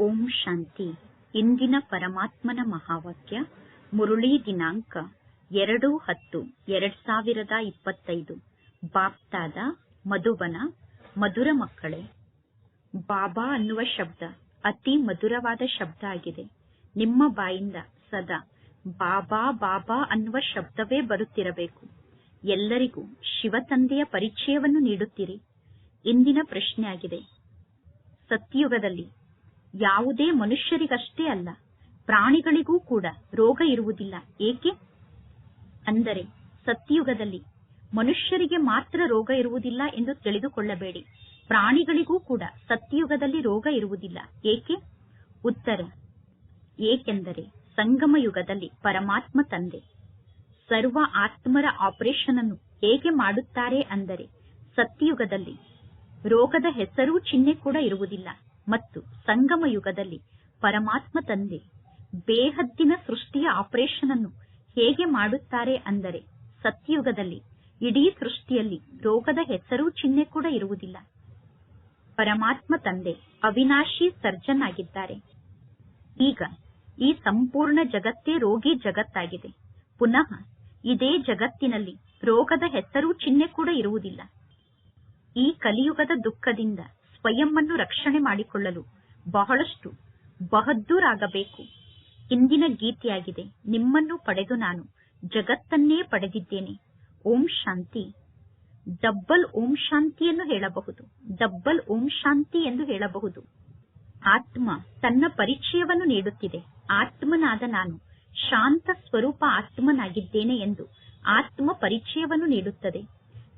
ಓಂ ಶಾಂತಿ. ಇಂದಿನ ಪರಮಾತ್ಮನ ಮಹಾವಾಕ್ಯ, ಮುರುಳಿ ದಿನಾಂಕ, ಎರಡು ಹತ್ತು, ಎರಡ್ ಸಾವಿರದ ಇಪ್ಪತ್ತೈದು. ಬಾಪ್ತಾದ, ಮಧುಬನ, ಮಧುರ ಮಕ್ಕಳೇ. ಬಾಬಾ ಅನ್ನುವ ಶಬ್ದ ಅತಿ ಮಧುರವಾದ ಶಬ್ದ ಆಗಿದೆ. ನಿಮ್ಮ ಬಾಯಿಂದ ಸದಾ ಬಾಬಾ ಬಾಬಾ ಅನ್ನುವ ಶಬ್ದವೇ ಬರುತ್ತಿರಬೇಕು. ಎಲ್ಲರಿಗೂ ಶಿವತಂದೆಯ ಪರಿಚಯವನ್ನು ನೀಡುತ್ತೀರಿ. ಇಂದಿನ ಪ್ರಶ್ನೆ ಆಗಿದೆ ಸತ್ಯುಗದಲ್ಲಿ ಯಾವುದೇ ಮನುಷ್ಯರಿಗಷ್ಟೇ ಅಲ್ಲ, ಪ್ರಾಣಿಗಳಿಗೂ ಕೂಡ ರೋಗ ಇರುವುದಿಲ್ಲ. ಏಕೆ? ಅಂದರೆ ಸತ್ಯಯುಗದಲ್ಲಿ ಮನುಷ್ಯರಿಗೆ ಮಾತ್ರ ರೋಗ ಇರುವುದಿಲ್ಲ ಎಂದು ತಿಳಿದುಕೊಳ್ಳಬೇಡಿ. ಪ್ರಾಣಿಗಳಿಗೂ ಕೂಡ ಸತ್ಯಯುಗದಲ್ಲಿ ರೋಗ ಇರುವುದಿಲ್ಲ. ಏಕೆ? ಉತ್ತರ. ಏಕೆಂದರೆ ಸಂಗಮ ಯುಗದಲ್ಲಿ ಪರಮಾತ್ಮ ತಂದೆ, ಸರ್ವ ಆತ್ಮರ ಆಪರೇಷನ್ ಅನ್ನು ಹೇಗೆ ಮಾಡುತ್ತಾರೆ ಅಂದರೆ ಸತ್ಯಯುಗದಲ್ಲಿ ರೋಗದ ಹೆಸರು ಚಿಹ್ನೆ ಕೂಡ ಇರುವುದಿಲ್ಲ. ಮತ್ತು ಸಂಗಮ ಯುಗದಲ್ಲಿ ಪರಮಾತ್ಮ ತಂದೆ ಬೇಹದ್ದಿನ ಸೃಷ್ಟಿಯ ಆಪರೇಷನ್ ಅನ್ನು ಹೇಗೆ ಮಾಡುತ್ತಾರೆ ಅಂದರೆ ಸತ್ಯಯುಗದಲ್ಲಿ ಇಡೀ ಸೃಷ್ಟಿಯಲ್ಲಿ ರೋಗದ ಹೆಸರು ಚಿಹ್ನೆ ಕೂಡ ಇರುವುದಿಲ್ಲ. ಪರಮಾತ್ಮ ತಂದೆ ಅವಿನಾಶಿ ಸರ್ಜನ್ ಆಗಿದ್ದಾರೆ ಈಗ ಈ ಸಂಪೂರ್ಣ ಜಗತ್ತೇ ರೋಗಿ ಜಗತ್ತಾಗಿದೆ. ಪುನಃ ಇದೇ ಜಗತ್ತಿನಲ್ಲಿ ರೋಗದ ಹೆಸರು ಚಿಹ್ನೆ ಕೂಡ ಇರುವುದಿಲ್ಲ. ಈ ಕಲಿಯುಗದ ದುಃಖದಿಂದ ಸ್ವಯಂವನ್ನು ರಕ್ಷಣೆ ಮಾಡಿಕೊಳ್ಳಲು ಬಹಳಷ್ಟು ಬಹದ್ದೂರಾಗಬೇಕು. ಇಂದಿನ ಗೀತೆಯಾಗಿದೆ, ನಿಮ್ಮನ್ನು ಪಡೆದು ನಾನು ಜಗತ್ತನ್ನೇ ಪಡೆದಿದ್ದೇನೆ. ಓಂ ಶಾಂತಿ. ಡಬ್ಬಲ್ ಓಂ ಶಾಂತಿಯನ್ನು ಹೇಳಬಹುದು, ಡಬ್ಬಲ್ ಓಂ ಶಾಂತಿ ಎಂದು ಹೇಳಬಹುದು. ಆತ್ಮ ತನ್ನ ಪರಿಚಯವನ್ನು ನೀಡುತ್ತಿದೆ. ಆತ್ಮನಾದ ನಾನು ಶಾಂತ ಸ್ವರೂಪ ಆತ್ಮನಾಗಿದ್ದೇನೆ ಎಂದು ಆತ್ಮ ಪರಿಚಯವನ್ನು ನೀಡುತ್ತದೆ.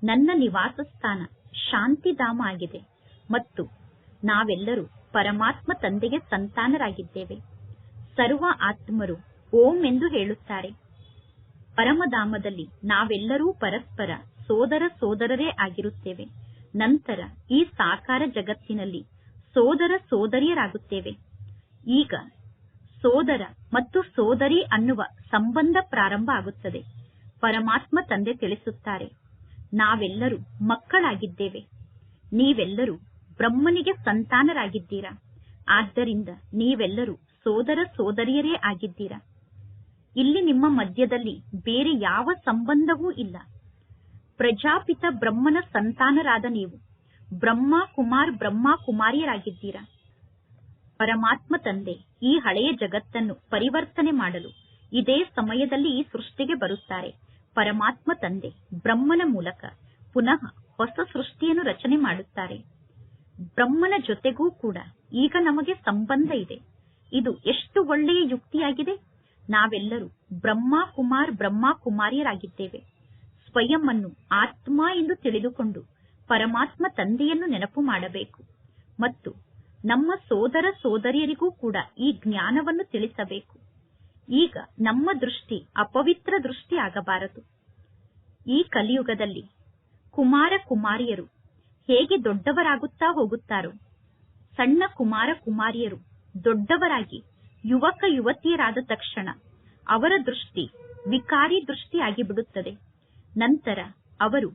ನನ್ನ ನಿವಾಸ ಸ್ಥಾನ ಶಾಂತಿಧಾಮ ಆಗಿದೆ. ಮತ್ತು ನಾವೆಲ್ಲರೂ ಪರಮಾತ್ಮ ತಂದೆಗೆ ಸಂತಾನರಾಗಿದ್ದೇವೆ. ಸರ್ವ ಆತ್ಮರು ಓಂ ಎಂದು ಹೇಳುತ್ತಾರೆ. ಪರಮಧಾಮದಲ್ಲಿ ನಾವೆಲ್ಲರೂ ಪರಸ್ಪರ ಸೋದರ ಸೋದರರೇ ಆಗಿರುತ್ತೇವೆ. ನಂತರ ಈ ಸಾಕಾರ ಜಗತ್ತಿನಲ್ಲಿ ಸೋದರ ಸೋದರಿಯರಾಗುತ್ತೇವೆ. ಈಗ ಸೋದರ ಮತ್ತು ಸೋದರಿ ಅನ್ನುವ ಸಂಬಂಧ ಪ್ರಾರಂಭ ಆಗುತ್ತದೆ. ಪರಮಾತ್ಮ ತಂದೆ ತಿಳಿಸುತ್ತಾರೆ, ನಾವೆಲ್ಲರೂ ಮಕ್ಕಳಾಗಿದ್ದೇವೆ. ನೀವೆಲ್ಲರೂ ಬ್ರಹ್ಮನಿಗೆ ಸಂತಾನರಾಗಿದ್ದೀರಾ? ಆದ್ದರಿಂದ ನೀವೆಲ್ಲರೂ ಸೋದರ ಸೋದರಿಯರೇ ಆಗಿದ್ದೀರಾ? ಇಲ್ಲಿ ನಿಮ್ಮ ಮಧ್ಯದಲ್ಲಿ ಬೇರೆ ಯಾವ ಸಂಬಂಧವೂ ಇಲ್ಲ. ಪ್ರಜಾಪಿತ ಬ್ರಹ್ಮನ ಸಂತಾನರಾದ ನೀವು ಬ್ರಹ್ಮ ಕುಮಾರ್ ಬ್ರಹ್ಮ ಕುಮಾರಿಯರಾಗಿದ್ದೀರಾ ಪರಮಾತ್ಮ ತಂದೆ ಈ ಹಳೆಯ ಜಗತ್ತನ್ನು ಪರಿವರ್ತನೆ ಮಾಡಲು ಇದೇ ಸಮಯದಲ್ಲಿ ಈ ಸೃಷ್ಟಿಗೆ ಬರುತ್ತಾರೆ. ಪರಮಾತ್ಮ ತಂದೆ ಬ್ರಹ್ಮನ ಮೂಲಕ ಪುನಃ ಹೊಸ ಸೃಷ್ಟಿಯನ್ನು ರಚನೆ ಮಾಡುತ್ತಾರೆ. ಬ್ರಹ್ಮನ ಜೊತೆಗೂ ಕೂಡ ಈಗ ನಮಗೆ ಸಂಬಂಧ ಇದೆ. ಇದು ಎಷ್ಟು ಒಳ್ಳೆಯ ಯುಕ್ತಿಯಾಗಿದೆ. ನಾವೆಲ್ಲರೂ ಬ್ರಹ್ಮ ಕುಮಾರ್ ಬ್ರಹ್ಮ ಕುಮಾರಿಯರಾಗಿದ್ದೇವೆ ಸ್ವಯಂ ಅನ್ನು ಆತ್ಮ ಎಂದು ತಿಳಿದುಕೊಂಡು ಪರಮಾತ್ಮ ತಂದೆಯನ್ನು ನೆನಪು ಮಾಡಬೇಕು. ಮತ್ತು ನಮ್ಮ ಸೋದರ ಸೋದರಿಯರಿಗೂ ಕೂಡ ಈ ಜ್ಞಾನವನ್ನು ತಿಳಿಸಬೇಕು. ಈಗ ನಮ್ಮ ದೃಷ್ಟಿ ಅಪವಿತ್ರ ದೃಷ್ಟಿ ಆಗಬಾರದು. ಈ ಕಲಿಯುಗದಲ್ಲಿ ಕುಮಾರ ಕುಮಾರಿಯರು ಹೇಗೆ ದೊಡ್ಡವರಾಗುತ್ತಾ ಹೋಗುತ್ತಾರೋ. ಸಣ್ಣ ಕುಮಾರ ಕುಮಾರಿಯರು ದೊಡ್ಡವರಾಗಿ ಯುವಕ ಯುವತಿಯರಾದ ತಕ್ಷಣ ಅವರ ದೃಷ್ಟಿ ವಿಕಾರಿ ದೃಷ್ಟಿಯಾಗಿ ಬಿಡುತ್ತದೆ. ನಂತರ ಅವರು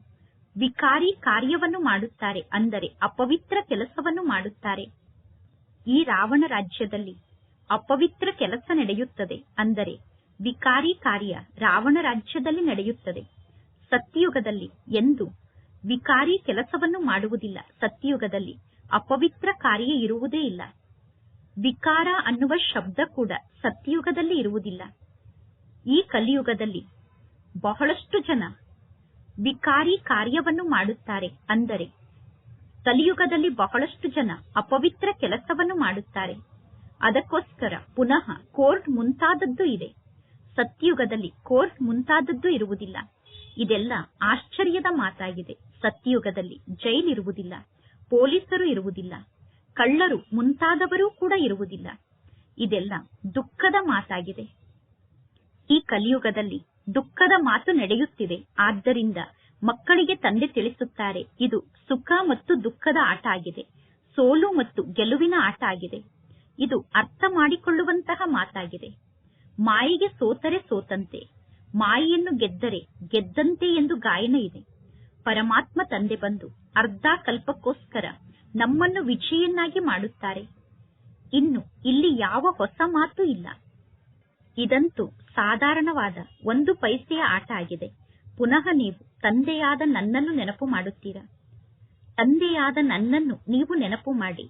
ವಿಕಾರಿ ಕಾರ್ಯವನ್ನು ಮಾಡುತ್ತಾರೆ ಅಂದರೆ ಅಪವಿತ್ರ ಕೆಲಸವನ್ನು ಮಾಡುತ್ತಾರೆ. ಈ ರಾವಣ ರಾಜ್ಯದಲ್ಲಿ ಅಪವಿತ್ರ ಕೆಲಸ ನಡೆಯುತ್ತದೆ ಅಂದರೆ ವಿಕಾರಿ ಕಾರ್ಯ ರಾವಣ ರಾಜ್ಯದಲ್ಲಿ ನಡೆಯುತ್ತದೆ. ಸತ್ಯಯುಗದಲ್ಲಿ ಎಂದು ವಿಕಾರಿ ಕೆಲಸವನ್ನು ಮಾಡುವುದಿಲ್ಲ. ಸತ್ಯಯುಗದಲ್ಲಿ ಅಪವಿತ್ರ ಕಾರ್ಯ ಇರುವುದೇ ಇಲ್ಲ. ವಿಕಾರ ಅನ್ನುವ ಶಬ್ದ ಕೂಡ ಸತ್ಯಯುಗದಲ್ಲಿ ಇರುವುದಿಲ್ಲ. ಈ ಕಲಿಯುಗದಲ್ಲಿ ಬಹಳಷ್ಟು ಜನ ವಿಕಾರಿ ಕಾರ್ಯವನ್ನು ಮಾಡುತ್ತಾರೆ. ಅಂದರೆ ಕಲಿಯುಗದಲ್ಲಿ ಬಹಳಷ್ಟು ಜನ ಅಪವಿತ್ರ ಕೆಲಸವನ್ನು ಮಾಡುತ್ತಾರೆ. ಅದಕ್ಕೋಸ್ಕರ ಪುನಃ ಕೋರ್ಟ್ ಮುಂತಾದದ್ದು ಇದೆ. ಸತ್ಯಯುಗದಲ್ಲಿ ಕೋರ್ಟ್ ಮುಂತಾದದ್ದು ಇರುವುದಿಲ್ಲ. ಇದೆಲ್ಲ ಆಶ್ಚರ್ಯದ ಮಾತಾಗಿದೆ. ಸತ್ಯಯುಗದಲ್ಲಿ ಜೈಲಿರುವುದಿಲ್ಲ ಪೊಲೀಸರು ಇರುವುದಿಲ್ಲ, ಕಳ್ಳರು ಮುಂತಾದವರೂ ಕೂಡ ಇರುವುದಿಲ್ಲ. ಇದೆಲ್ಲ ದುಃಖದ ಮಾತಾಗಿದೆ. ಈ ಕಲಿಯುಗದಲ್ಲಿ ದುಃಖದ ಮಾತು ನಡೆಯುತ್ತಿದೆ. ಆದ್ದರಿಂದ ಮಕ್ಕಳಿಗೆ ತಂದೆ ತಿಳಿಸುತ್ತಾರೆ, ಇದು ಸುಖ ಮತ್ತು ದುಃಖದ ಆಟ ಆಗಿದೆ, ಸೋಲು ಮತ್ತು ಗೆಲುವಿನ ಆಟ ಆಗಿದೆ. ಇದು ಅರ್ಥ ಮಾಡಿಕೊಳ್ಳುವಂತಹ ಮಾತಾಗಿದೆ. ಮಾಯಿಗೆ ಸೋತರೆ ಸೋತಂತೆ ಮಾಯಿಯನ್ನು ಗೆದ್ದರೆ ಗೆದ್ದಂತೆ ಎಂದು ಗಾಯನ ಇದೆ. ಪರಮಾತ್ಮ ತಂದೆ ಬಂದು ಅರ್ಧ ಕಲ್ಪಕ್ಕೋಸ್ಕರ ನಮ್ಮನ್ನು ವಿಜಯನ್ನಾಗಿ ಮಾಡುತ್ತಾರೆ. ಇನ್ನು ಇಲ್ಲಿ ಯಾವ ಹೊಸ ಮಾತು ಇಲ್ಲ. ಇದಂತೂ ಸಾಧಾರಣವಾದ ಒಂದು ಪೈಸೆಯ ಆಟ ಆಗಿದೆ. ಪುನಃ ನೀವು ತಂದೆಯಾದ ನನ್ನನ್ನು ನೆನಪು ಮಾಡುತ್ತೀರಾ? ತಂದೆಯಾದ ನನ್ನನ್ನು ನೀವು ನೆನಪು ಮಾಡಿ.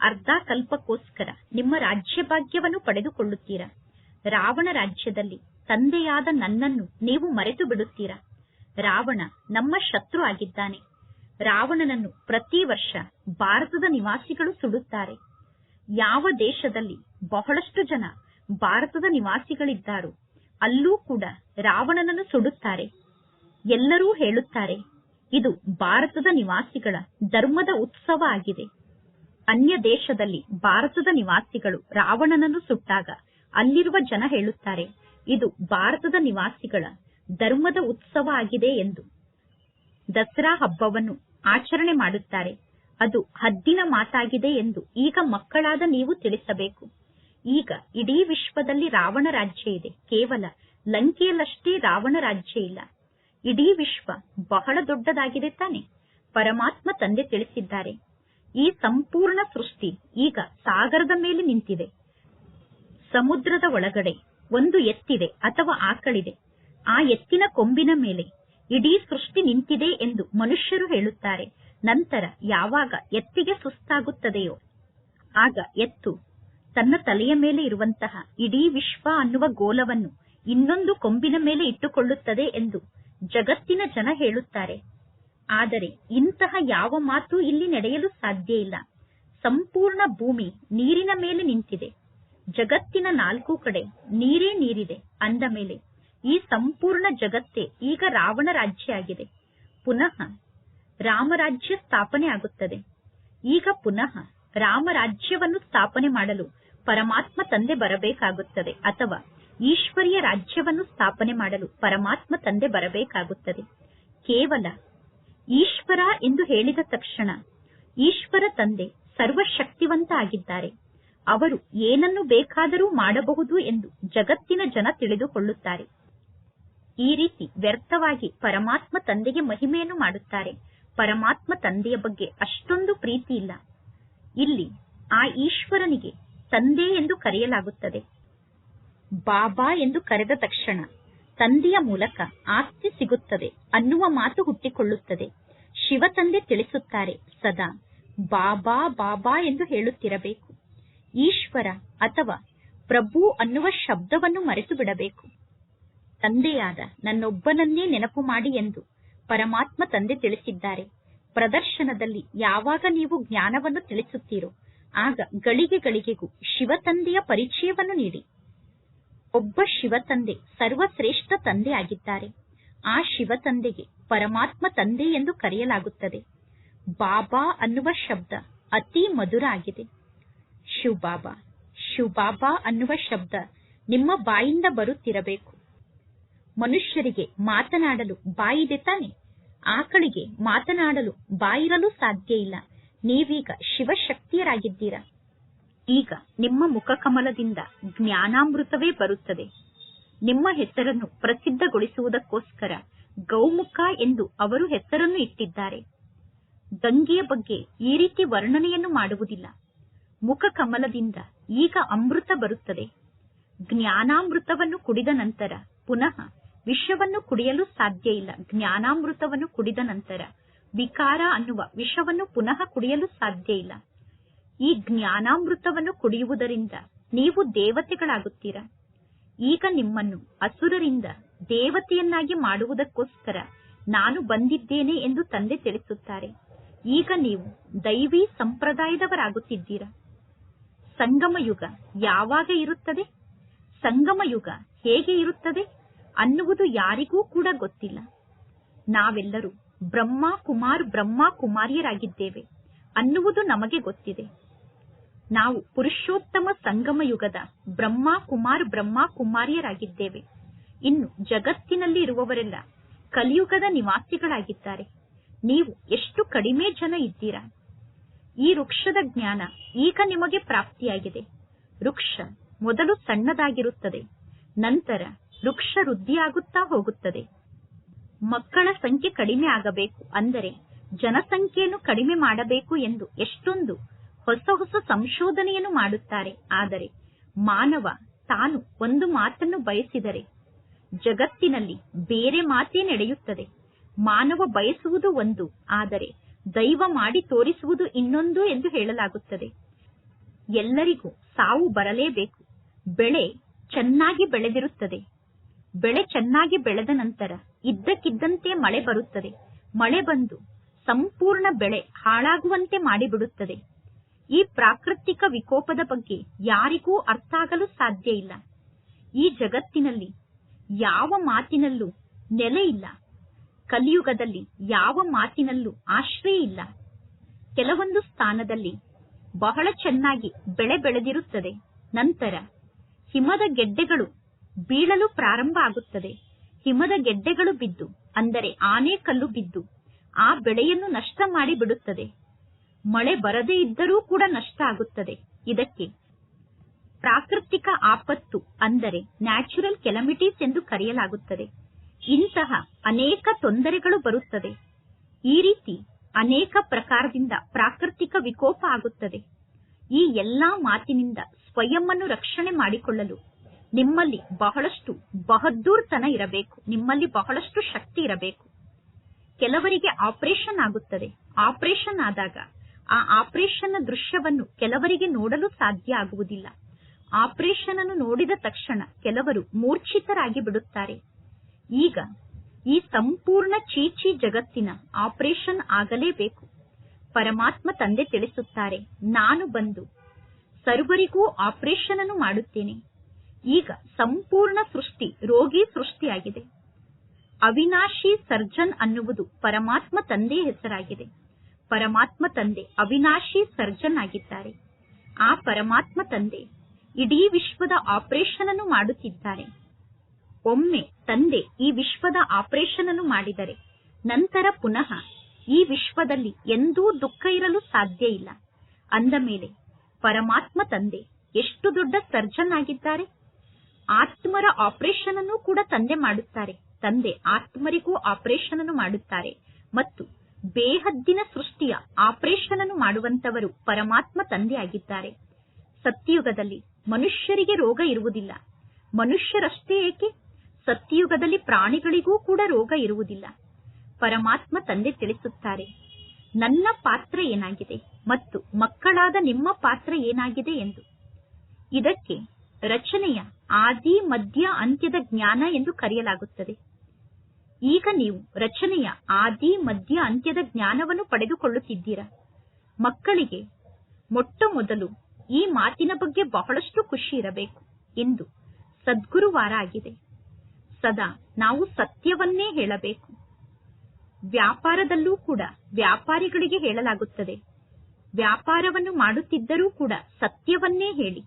ಅರ್ಧ ಕಲ್ಪಕ್ಕೋಸ್ಕರ ನಿಮ್ಮ ರಾಜ್ಯಭಾಗ್ಯವನ್ನು ಪಡೆದುಕೊಳ್ಳುತ್ತೀರಾ? ರಾವಣ ರಾಜ್ಯದಲ್ಲಿ ತಂದೆಯಾದ ನನ್ನನ್ನು ನೀವು ಮರೆತು ಬಿಡುತ್ತೀರಾ? ರಾವಣ ನಮ್ಮ ಶತ್ರು ಆಗಿದ್ದಾನೆ. ರಾವಣನನ್ನು ಪ್ರತಿ ವರ್ಷ ಭಾರತದ ನಿವಾಸಿಗಳು ಸುಡುತ್ತಾರೆ. ಯಾವ ದೇಶದಲ್ಲಿ ಬಹಳಷ್ಟು ಜನ ಭಾರತದ ನಿವಾಸಿಗಳಿದ್ದಾರೋ, ಅಲ್ಲೂ ಕೂಡ ರಾವಣನನ್ನು ಸುಡುತ್ತಾರೆ. ಎಲ್ಲರೂ ಹೇಳುತ್ತಾರೆ, ಇದು ಭಾರತದ ನಿವಾಸಿಗಳ ಧರ್ಮದ ಉತ್ಸವ ಆಗಿದೆ. ಅನ್ಯ ದೇಶದಲ್ಲಿ ಭಾರತದ ನಿವಾಸಿಗಳು ರಾವಣನನ್ನು ಸುಟ್ಟಾಗ ಅಲ್ಲಿರುವ ಜನ ಹೇಳುತ್ತಾರೆ ಇದು ಭಾರತದ ನಿವಾಸಿಗಳ ಧರ್ಮದ ಉತ್ಸವ ಆಗಿದೆ ಎಂದು ದಸರಾ ಹಬ್ಬವನ್ನು ಆಚರಣೆ ಮಾಡುತ್ತಾರೆ. ಅದು ಹದ್ದಿನ ಮಾತಾಗಿದೆ ಎಂದು ಈಗ ಮಕ್ಕಳಾದ ನೀವು ತಿಳಿಸಬೇಕು. ಈಗ ಇಡೀ ವಿಶ್ವದಲ್ಲಿ ರಾವಣ ರಾಜ್ಯ ಇದೆ. ಕೇವಲ ಲಂಕೆಯಲ್ಲಷ್ಟೇ ರಾವಣ ರಾಜ್ಯ ಇಲ್ಲ. ಇಡೀ ವಿಶ್ವ ಬಹಳ ದೊಡ್ಡದಾಗಿದೆ ತಾನೆ. ಪರಮಾತ್ಮ ತಂದೆ ತಿಳಿಸಿದ್ದಾರೆ. ಈ ಸಂಪೂರ್ಣ ಸೃಷ್ಟಿ ಈಗ ಸಾಗರದ ಮೇಲೆ ನಿಂತಿದೆ. ಸಮುದ್ರದ ಒಳಗಡೆ ಒಂದು ಎತ್ತಿದೆ ಅಥವಾ ಆಕಳಿದೆ. ಆ ಎತ್ತಿನ ಕೊಂಬಿನ ಮೇಲೆ ಇಡೀ ಸೃಷ್ಟಿ ನಿಂತಿದೆ ಎಂದು ಮನುಷ್ಯರು ಹೇಳುತ್ತಾರೆ. ನಂತರ ಯಾವಾಗ ಎತ್ತಿಗೆ ಸುಸ್ತಾಗುತ್ತದೆಯೋ, ಆಗ ಎತ್ತು ತನ್ನ ತಲೆಯ ಮೇಲೆ ಇರುವಂತಹ ಇಡೀ ವಿಶ್ವ ಅನ್ನುವ ಗೋಲವನ್ನು ಇನ್ನೊಂದು ಕೊಂಬಿನ ಮೇಲೆ ಇಟ್ಟುಕೊಳ್ಳುತ್ತದೆ ಎಂದು ಜಗತ್ತಿನ ಜನ ಹೇಳುತ್ತಾರೆ. ಆದರೆ ಇಂತಹ ಯಾವ ಮಾತು ಇಲ್ಲಿ ನಡೆಯಲು ಸಾಧ್ಯ ಇಲ್ಲ. ಸಂಪೂರ್ಣ ಭೂಮಿ ನೀರಿನ ಮೇಲೆ ನಿಂತಿದೆ. ಜಗತ್ತಿನ ನಾಲ್ಕು ಕಡೆ ನೀರೇ ನೀರಿದೆ ಅಂದ ಮೇಲೆ, ಈ ಸಂಪೂರ್ಣ ಜಗತ್ತೇ ಈಗ ರಾವಣ ರಾಜ್ಯ ಆಗಿದೆ ಪುನಃ ರಾಮರಾಜ್ಯ ಸ್ಥಾಪನೆ ಆಗುತ್ತದೆ. ಈಗ ಪುನಃ ರಾಮರಾಜ್ಯವನ್ನು ಸ್ಥಾಪನೆ ಮಾಡಲು ಪರಮಾತ್ಮ ತಂದೆ ಬರಬೇಕಾಗುತ್ತದೆ ಅಥವಾ ಈಶ್ವರಿಯ ರಾಜ್ಯವನ್ನು ಸ್ಥಾಪನೆ ಮಾಡಲು ಪರಮಾತ್ಮ ತಂದೆ ಬರಬೇಕಾಗುತ್ತದೆ. ಕೇವಲ ಈಶ್ವರ ಎಂದು ಹೇಳಿದ ತಕ್ಷಣ ಈಶ್ವರ ತಂದೆ ಸರ್ವಶಕ್ತಿವಂತ ಆಗಿದ್ದಾರೆ. ಅವರು ಏನನ್ನು ಬೇಕಾದರೂ ಮಾಡಬಹುದು ಎಂದು ಜಗತ್ತಿನ ಜನ ತಿಳಿದುಕೊಳ್ಳುತ್ತಾರೆ. ಈ ರೀತಿ ವ್ಯರ್ಥವಾಗಿ ಪರಮಾತ್ಮ ತಂದೆಗೆ ಮಹಿಮೆಯನ್ನು ಮಾಡುತ್ತಾರೆ. ಪರಮಾತ್ಮ ತಂದೆಯ ಬಗ್ಗೆ ಅಷ್ಟೊಂದು ಪ್ರೀತಿ ಇಲ್ಲ. ಇಲ್ಲಿ ಆ ಈಶ್ವರನಿಗೆ ತಂದೆ ಎಂದು ಕರೆಯಲಾಗುತ್ತದೆ. ಬಾಬಾ ಎಂದು ಕರೆದ ತಕ್ಷಣ ತಂದೆಯ ಮೂಲಕ ಆಸ್ತಿ ಸಿಗುತ್ತದೆ ಅನ್ನುವ ಮಾತು ಹುಟ್ಟಿಕೊಳ್ಳುತ್ತದೆ. ಶಿವ ತಂದೆ ತಿಳಿಸುತ್ತಾರೆ, ಸದಾ ಬಾಬಾ ಬಾಬಾ ಎಂದು ಹೇಳುತ್ತಿರಬೇಕು. ಈಶ್ವರ ಅಥವಾ ಪ್ರಭು ಅನ್ನುವ ಶಬ್ದವನ್ನು ಮರೆತು ಬಿಡಬೇಕು ತಂದೆಯಾದ ನನ್ನೊಬ್ಬನನ್ನೇ ನೆನಪು ಮಾಡಿ ಎಂದು ಪರಮಾತ್ಮ ತಂದೆ ತಿಳಿಸಿದ್ದಾರೆ. ಪ್ರದರ್ಶನದಲ್ಲಿ ಯಾವಾಗ ನೀವು ಜ್ಞಾನವನ್ನು ತಿಳಿಸುತ್ತೀರೋ, ಆಗ ಗಳಿಗೆ ಗಳಿಗೆಗೂ ಶಿವ ತಂದೆಯ ಪರಿಚಯವನ್ನು ನೀಡಿ. ಒಬ್ಬ ಶಿವ ತಂದೆ ಸರ್ವಶ್ರೇಷ್ಠ ತಂದೆ ಆಗಿದ್ದಾರೆ. ಆ ಶಿವ ತಂದೆಗೆ ಪರಮಾತ್ಮ ತಂದೆ ಎಂದು ಕರೆಯಲಾಗುತ್ತದೆ. ಬಾಬಾ ಅನ್ನುವ ಶಬ್ದ ಅತಿ ಮಧುರ ಆಗಿದೆ. ಶಿವಬಾಬಾ. ಶಿವಬಾಬಾ ಅನ್ನುವ ಶಬ್ದ ನಿಮ್ಮ ಬಾಯಿಂದ ಬರುತ್ತಿರಬೇಕು. ಮನುಷ್ಯರಿಗೆ ಮಾತನಾಡಲು ಬಾಯಿದೆ ತಾನೆ. ಆಕಳಿಗೆ ಮಾತನಾಡಲು ಬಾಯಿರಲು ಸಾಧ್ಯ ಇಲ್ಲ. ನೀವೀಗ ಶಿವಶಕ್ತಿಯರಾಗಿದ್ದೀರ? ಈಗ ನಿಮ್ಮ ಮುಖಕಮಲದಿಂದ ಜ್ಞಾನಾಮೃತವೇ ಬರುತ್ತದೆ. ನಿಮ್ಮ ಹೆಸರನ್ನು ಪ್ರಸಿದ್ಧಗೊಳಿಸುವುದಕ್ಕೋಸ್ಕರ ಗೌಮುಖ ಎಂದು ಅವರು ಹೆಸರನ್ನು ಇಟ್ಟಿದ್ದಾರೆ. ದಂಗೆಯ ಬಗ್ಗೆ ಈ ರೀತಿ ವರ್ಣನೆಯನ್ನು ಮಾಡುವುದಿಲ್ಲ. ಮುಖ ಕಮಲದಿಂದ ಈಗ ಅಮೃತ ಬರುತ್ತದೆ. ಜ್ಞಾನಾಮೃತವನ್ನು ಕುಡಿದ ನಂತರ ಪುನಃ ವಿಷವನ್ನು ಕುಡಿಯಲು ಸಾಧ್ಯ ಇಲ್ಲ. ಜ್ಞಾನಾಮೃತವನ್ನು ಕುಡಿದ ನಂತರ ವಿಕಾರ ಅನ್ನುವ ವಿಷವನ್ನು ಪುನಃ ಕುಡಿಯಲು ಸಾಧ್ಯ ಇಲ್ಲ. ಈ ಜ್ಞಾನಾಮೃತವನ್ನು ಕುಡಿಯುವುದರಿಂದ ನೀವು ದೇವತೆಗಳಾಗುತ್ತೀರಾ. ಈಗ ನಿಮ್ಮನ್ನು ಅಸುರರಿಂದ ದೇವತೆಯನ್ನಾಗಿ ಮಾಡುವುದಕ್ಕೋಸ್ಕರ ನಾನು ಬಂದಿದ್ದೇನೆ ಎಂದು ತಂದೆ ತಿಳಿಸುತ್ತಾರೆ. ಈಗ ನೀವು ದೈವಿ ಸಂಪ್ರದಾಯದವರಾಗುತ್ತಿದ್ದೀರಾ? ಸಂಗಮ ಯುಗ ಯಾವಾಗ ಇರುತ್ತದೆ? ಸಂಗಮಯುಗ ಹೇಗೆ ಇರುತ್ತದೆ ಅನ್ನುವುದು ಯಾರಿಗೂ ಕೂಡ ಗೊತ್ತಿಲ್ಲ. ನಾವೆಲ್ಲರೂ ಬ್ರಹ್ಮ ಕುಮಾರ್ ಬ್ರಹ್ಮ ಕುಮಾರಿಯರಾಗಿದ್ದೇವೆ ಅನ್ನುವುದು ನಮಗೆ ಗೊತ್ತಿದೆ. ನಾವು ಪುರುಷೋತ್ತಮ ಸಂಗಮ ಯುಗದ ಬ್ರಹ್ಮ ಕುಮಾರ್ ಬ್ರಹ್ಮ ಕುಮಾರಿಯರಾಗಿದ್ದೇವೆ. ಇನ್ನು ಜಗತ್ತಿನಲ್ಲಿ ಇರುವವರೆಲ್ಲ ಕಲಿಯುಗದ ನಿವಾಸಿಗಳಾಗಿದ್ದಾರೆ. ನೀವು ಎಷ್ಟು ಕಡಿಮೆ ಜನ ಇದ್ದೀರಾ? ಈ ವೃಕ್ಷದ ಜ್ಞಾನ ಈಗ ನಿಮಗೆ ಪ್ರಾಪ್ತಿಯಾಗಿದೆ. ವೃಕ್ಷ ಮೊದಲು ಸಣ್ಣದಾಗಿರುತ್ತದೆ, ನಂತರ ವೃಕ್ಷ ವೃದ್ಧಿಯಾಗುತ್ತಾ ಹೋಗುತ್ತದೆ. ಮಕ್ಕಳ ಸಂಖ್ಯೆ ಕಡಿಮೆ ಆಗಬೇಕು ಅಂದರೆ ಜನಸಂಖ್ಯೆಯನ್ನು ಕಡಿಮೆ ಮಾಡಬೇಕು ಎಂದು ಎಷ್ಟೊಂದು ಹೊಸ ಹೊಸ ಸಂಶೋಧನೆಯನ್ನು ಮಾಡುತ್ತಾರೆ. ಆದರೆ ಮಾನವ ತಾನು ಒಂದು ಮಾತನ್ನು ಬಯಸಿದರೆ ಜಗತ್ತಿನಲ್ಲಿ ಬೇರೆ ಮಾತೇ ನಡೆಯುತ್ತದೆ. ಮಾನವ ಬಯಸುವುದು ಒಂದು, ಆದರೆ ದೈವ ಮಾಡಿ ತೋರಿಸುವುದು ಇನ್ನೊಂದು ಎಂದು ಹೇಳಲಾಗುತ್ತದೆ. ಎಲ್ಲರಿಗೂ ಸಾವು ಬರಲೇಬೇಕು. ಬೆಳೆ ಚೆನ್ನಾಗಿ ಬೆಳೆದಿರುತ್ತದೆ. ಬೆಳೆ ಚೆನ್ನಾಗಿ ಬೆಳೆದ ನಂತರ ಇದ್ದಕ್ಕಿದ್ದಂತೆ ಮಳೆ ಬರುತ್ತದೆ. ಮಳೆ ಬಂದು ಸಂಪೂರ್ಣ ಬೆಳೆ ಹಾಳಾಗುವಂತೆ ಮಾಡಿಬಿಡುತ್ತದೆ. ಈ ಪ್ರಾಕೃತಿಕ ವಿಕೋಪದ ಬಗ್ಗೆ ಯಾರಿಗೂ ಅರ್ಥ ಆಗಲು ಸಾಧ್ಯ ಇಲ್ಲ. ಈ ಜಗತ್ತಿನಲ್ಲಿ ಯಾವ ಮಾತಿನಲ್ಲೂ ನೆಲೆ ಇಲ್ಲ. ಕಲಿಯುಗದಲ್ಲಿ ಯಾವ ಮಾತಿನಲ್ಲೂ ಆಶ್ರಯ ಇಲ್ಲ. ಕೆಲವೊಂದು ಸ್ಥಾನದಲ್ಲಿ ಬಹಳ ಚೆನ್ನಾಗಿ ಬೆಳೆ ಬೆಳೆದಿರುತ್ತದೆ. ನಂತರ ಹಿಮದ ಗೆಡ್ಡೆಗಳು ಬೀಳಲು ಪ್ರಾರಂಭ ಆಗುತ್ತದೆ. ಹಿಮದ ಗೆಡ್ಡೆಗಳು ಬಿದ್ದು, ಅಂದರೆ ಆನೆ ಕಲ್ಲು ಬಿದ್ದು, ಆ ಬೆಳೆಯನ್ನು ನಷ್ಟ ಮಾಡಿ ಬಿಡುತ್ತದೆ. ಮಳೆ ಬರದೇ ಇದ್ದರೂ ಕೂಡ ನಷ್ಟ ಆಗುತ್ತದೆ. ಇದಕ್ಕೆ ಪ್ರಾಕೃತಿಕ ಆಪತ್ತು ಅಂದರೆ ನ್ಯಾಚುರಲ್ ಕೆಲಮಿಟೀಸ್ ಎಂದು ಕರೆಯಲಾಗುತ್ತದೆ. ಇಂತಹ ಅನೇಕ ತೊಂದರೆಗಳು ಬರುತ್ತದೆ. ಈ ರೀತಿ ಅನೇಕ ಪ್ರಕಾರದಿಂದ ಪ್ರಾಕೃತಿಕ ವಿಕೋಪ ಆಗುತ್ತದೆ. ಈ ಎಲ್ಲಾ ಮಾತಿನಿಂದ ಸ್ವಯಂವನ್ನು ರಕ್ಷಣೆ ಮಾಡಿಕೊಳ್ಳಲು ನಿಮ್ಮಲ್ಲಿ ಬಹಳಷ್ಟು ಬಹದ್ದೂರ್ತನ ಇರಬೇಕು. ನಿಮ್ಮಲ್ಲಿ ಬಹಳಷ್ಟು ಶಕ್ತಿ ಇರಬೇಕು. ಕೆಲವರಿಗೆ ಆಪರೇಷನ್ ಆಗುತ್ತದೆ. ಆಪರೇಷನ್ ಆದಾಗ ಆ ಆಪರೇಷನ್ ದೃಶ್ಯವನ್ನು ಕೆಲವರಿಗೆ ನೋಡಲು ಸಾಧ್ಯ ಆಗುವುದಿಲ್ಲ. ಆಪರೇಷನ್ ಅನ್ನು ನೋಡಿದ ತಕ್ಷಣ ಕೆಲವರು ಮೂರ್ಛಿತರಾಗಿ ಬಿಡುತ್ತಾರೆ. ಈಗ ಈ ಸಂಪೂರ್ಣ ಚೀಚಿ ಜಗತ್ತಿನ ಆಪರೇಷನ್ ಆಗಲೇಬೇಕು. ಪರಮಾತ್ಮ ತಂದೆ ತಿಳಿಸುತ್ತಾರೆ, ನಾನು ಬಂದು ಸರ್ವರಿಗೂ ಆಪರೇಷನ್ ಅನ್ನು ಮಾಡುತ್ತೇನೆ. ಈಗ ಸಂಪೂರ್ಣ ಸೃಷ್ಟಿ, ರೋಗಿ ಸೃಷ್ಟಿಯಾಗಿದೆ. ಅವಿನಾಶಿ ಸರ್ಜನ್ ಅನ್ನುವುದು ಪರಮಾತ್ಮ ತಂದೆ ಹೆಸರಾಗಿದೆ. ಪರಮಾತ್ಮ ತಂದೆ ಅವಿನಾಶಿ ಸರ್ಜನ್ ಆಗಿದ್ದಾರೆ. ಆ ಪರಮಾತ್ಮ ತಂದೆ ಇಡೀ ವಿಶ್ವದ ಆಪರೇಷನ್ ಅನ್ನು ಮಾಡುತ್ತಿದ್ದಾರೆ. ಒಮ್ಮೆ ತಂದೆ ಈ ವಿಶ್ವದ ಆಪರೇಷನ್ ಅನ್ನು ಮಾಡಿದರೆ, ನಂತರ ಪುನಃ ಈ ವಿಶ್ವದಲ್ಲಿ ಎಂದೂ ದುಃಖ ಇರಲು ಸಾಧ್ಯ ಇಲ್ಲ. ಅಂದ ಮೇಲೆ, ಪರಮಾತ್ಮ ತಂದೆ ಎಷ್ಟು ದೊಡ್ಡ ಸರ್ಜನ್ ಆಗಿದ್ದಾರೆ? ಆತ್ಮರ ಆಪರೇಷನ್ ಅನ್ನು ಕೂಡ ತಂದೆ ಮಾಡುತ್ತಾರೆ. ತಂದೆ ಆತ್ಮರಿಗೂ ಆಪರೇಷನ್ ಅನ್ನು ಮಾಡುತ್ತಾರೆ. ಮತ್ತು ಬೇಹದ್ದಿನ ಸೃಷ್ಟಿಯ ಆಪರೇಷನ್ ಅನ್ನು ಮಾಡುವಂತವರು ಪರಮಾತ್ಮ ತಂದೆ ಆಗಿದ್ದಾರೆ. ಸತ್ಯಯುಗದಲ್ಲಿ ಮನುಷ್ಯರಿಗೆ ರೋಗ ಇರುವುದಿಲ್ಲ. ಮನುಷ್ಯರಷ್ಟೇ ಏಕೆ? ಸತ್ಯಯುಗದಲ್ಲಿ ಪ್ರಾಣಿಗಳಿಗೂ ಕೂಡ ರೋಗ ಇರುವುದಿಲ್ಲ. ಪರಮಾತ್ಮ ತಂದೆ ತಿಳಿಸುತ್ತಾರೆ, ನನ್ನ ಪಾತ್ರ ಏನಾಗಿದೆ ಮತ್ತು ಮಕ್ಕಳಾದ ನಿಮ್ಮ ಪಾತ್ರ ಏನಾಗಿದೆ? ಎಂದು. ಇದಕ್ಕೆ ರಚನೆಯ ಆದಿ, ಮಧ್ಯ, ಅಂತ್ಯದ ಜ್ಞಾನ ಎಂದು ಕರೆಯಲಾಗುತ್ತದೆ. ಈಗ ನೀವು ರಚನೆಯ ಆದಿ, ಮಧ್ಯ, ಅಂತ್ಯದ ಜ್ಞಾನವನ್ನು ಪಡೆದುಕೊಳ್ಳುತ್ತಿದ್ದೀರಾ? ಮಕ್ಕಳಿಗೆ ಮೊಟ್ಟ ಮೊದಲು ಈ ಮಾತಿನ ಬಗ್ಗೆ ಬಹಳಷ್ಟು ಖುಷಿ ಇರಬೇಕು ಎಂದು ಸದ್ಗುರುವಾರ ಆಗಿದೆ. ಸದಾ ನಾವು ಸತ್ಯವನ್ನೇ ಹೇಳಬೇಕು. ವ್ಯಾಪಾರದಲ್ಲೂ ಕೂಡ ವ್ಯಾಪಾರಿಗಳಿಗೆ ಹೇಳಲಾಗುತ್ತದೆ. ವ್ಯಾಪಾರವನ್ನು ಮಾಡುತ್ತಿದ್ದರೂ ಕೂಡ ಸತ್ಯವನ್ನೇ ಹೇಳಿ.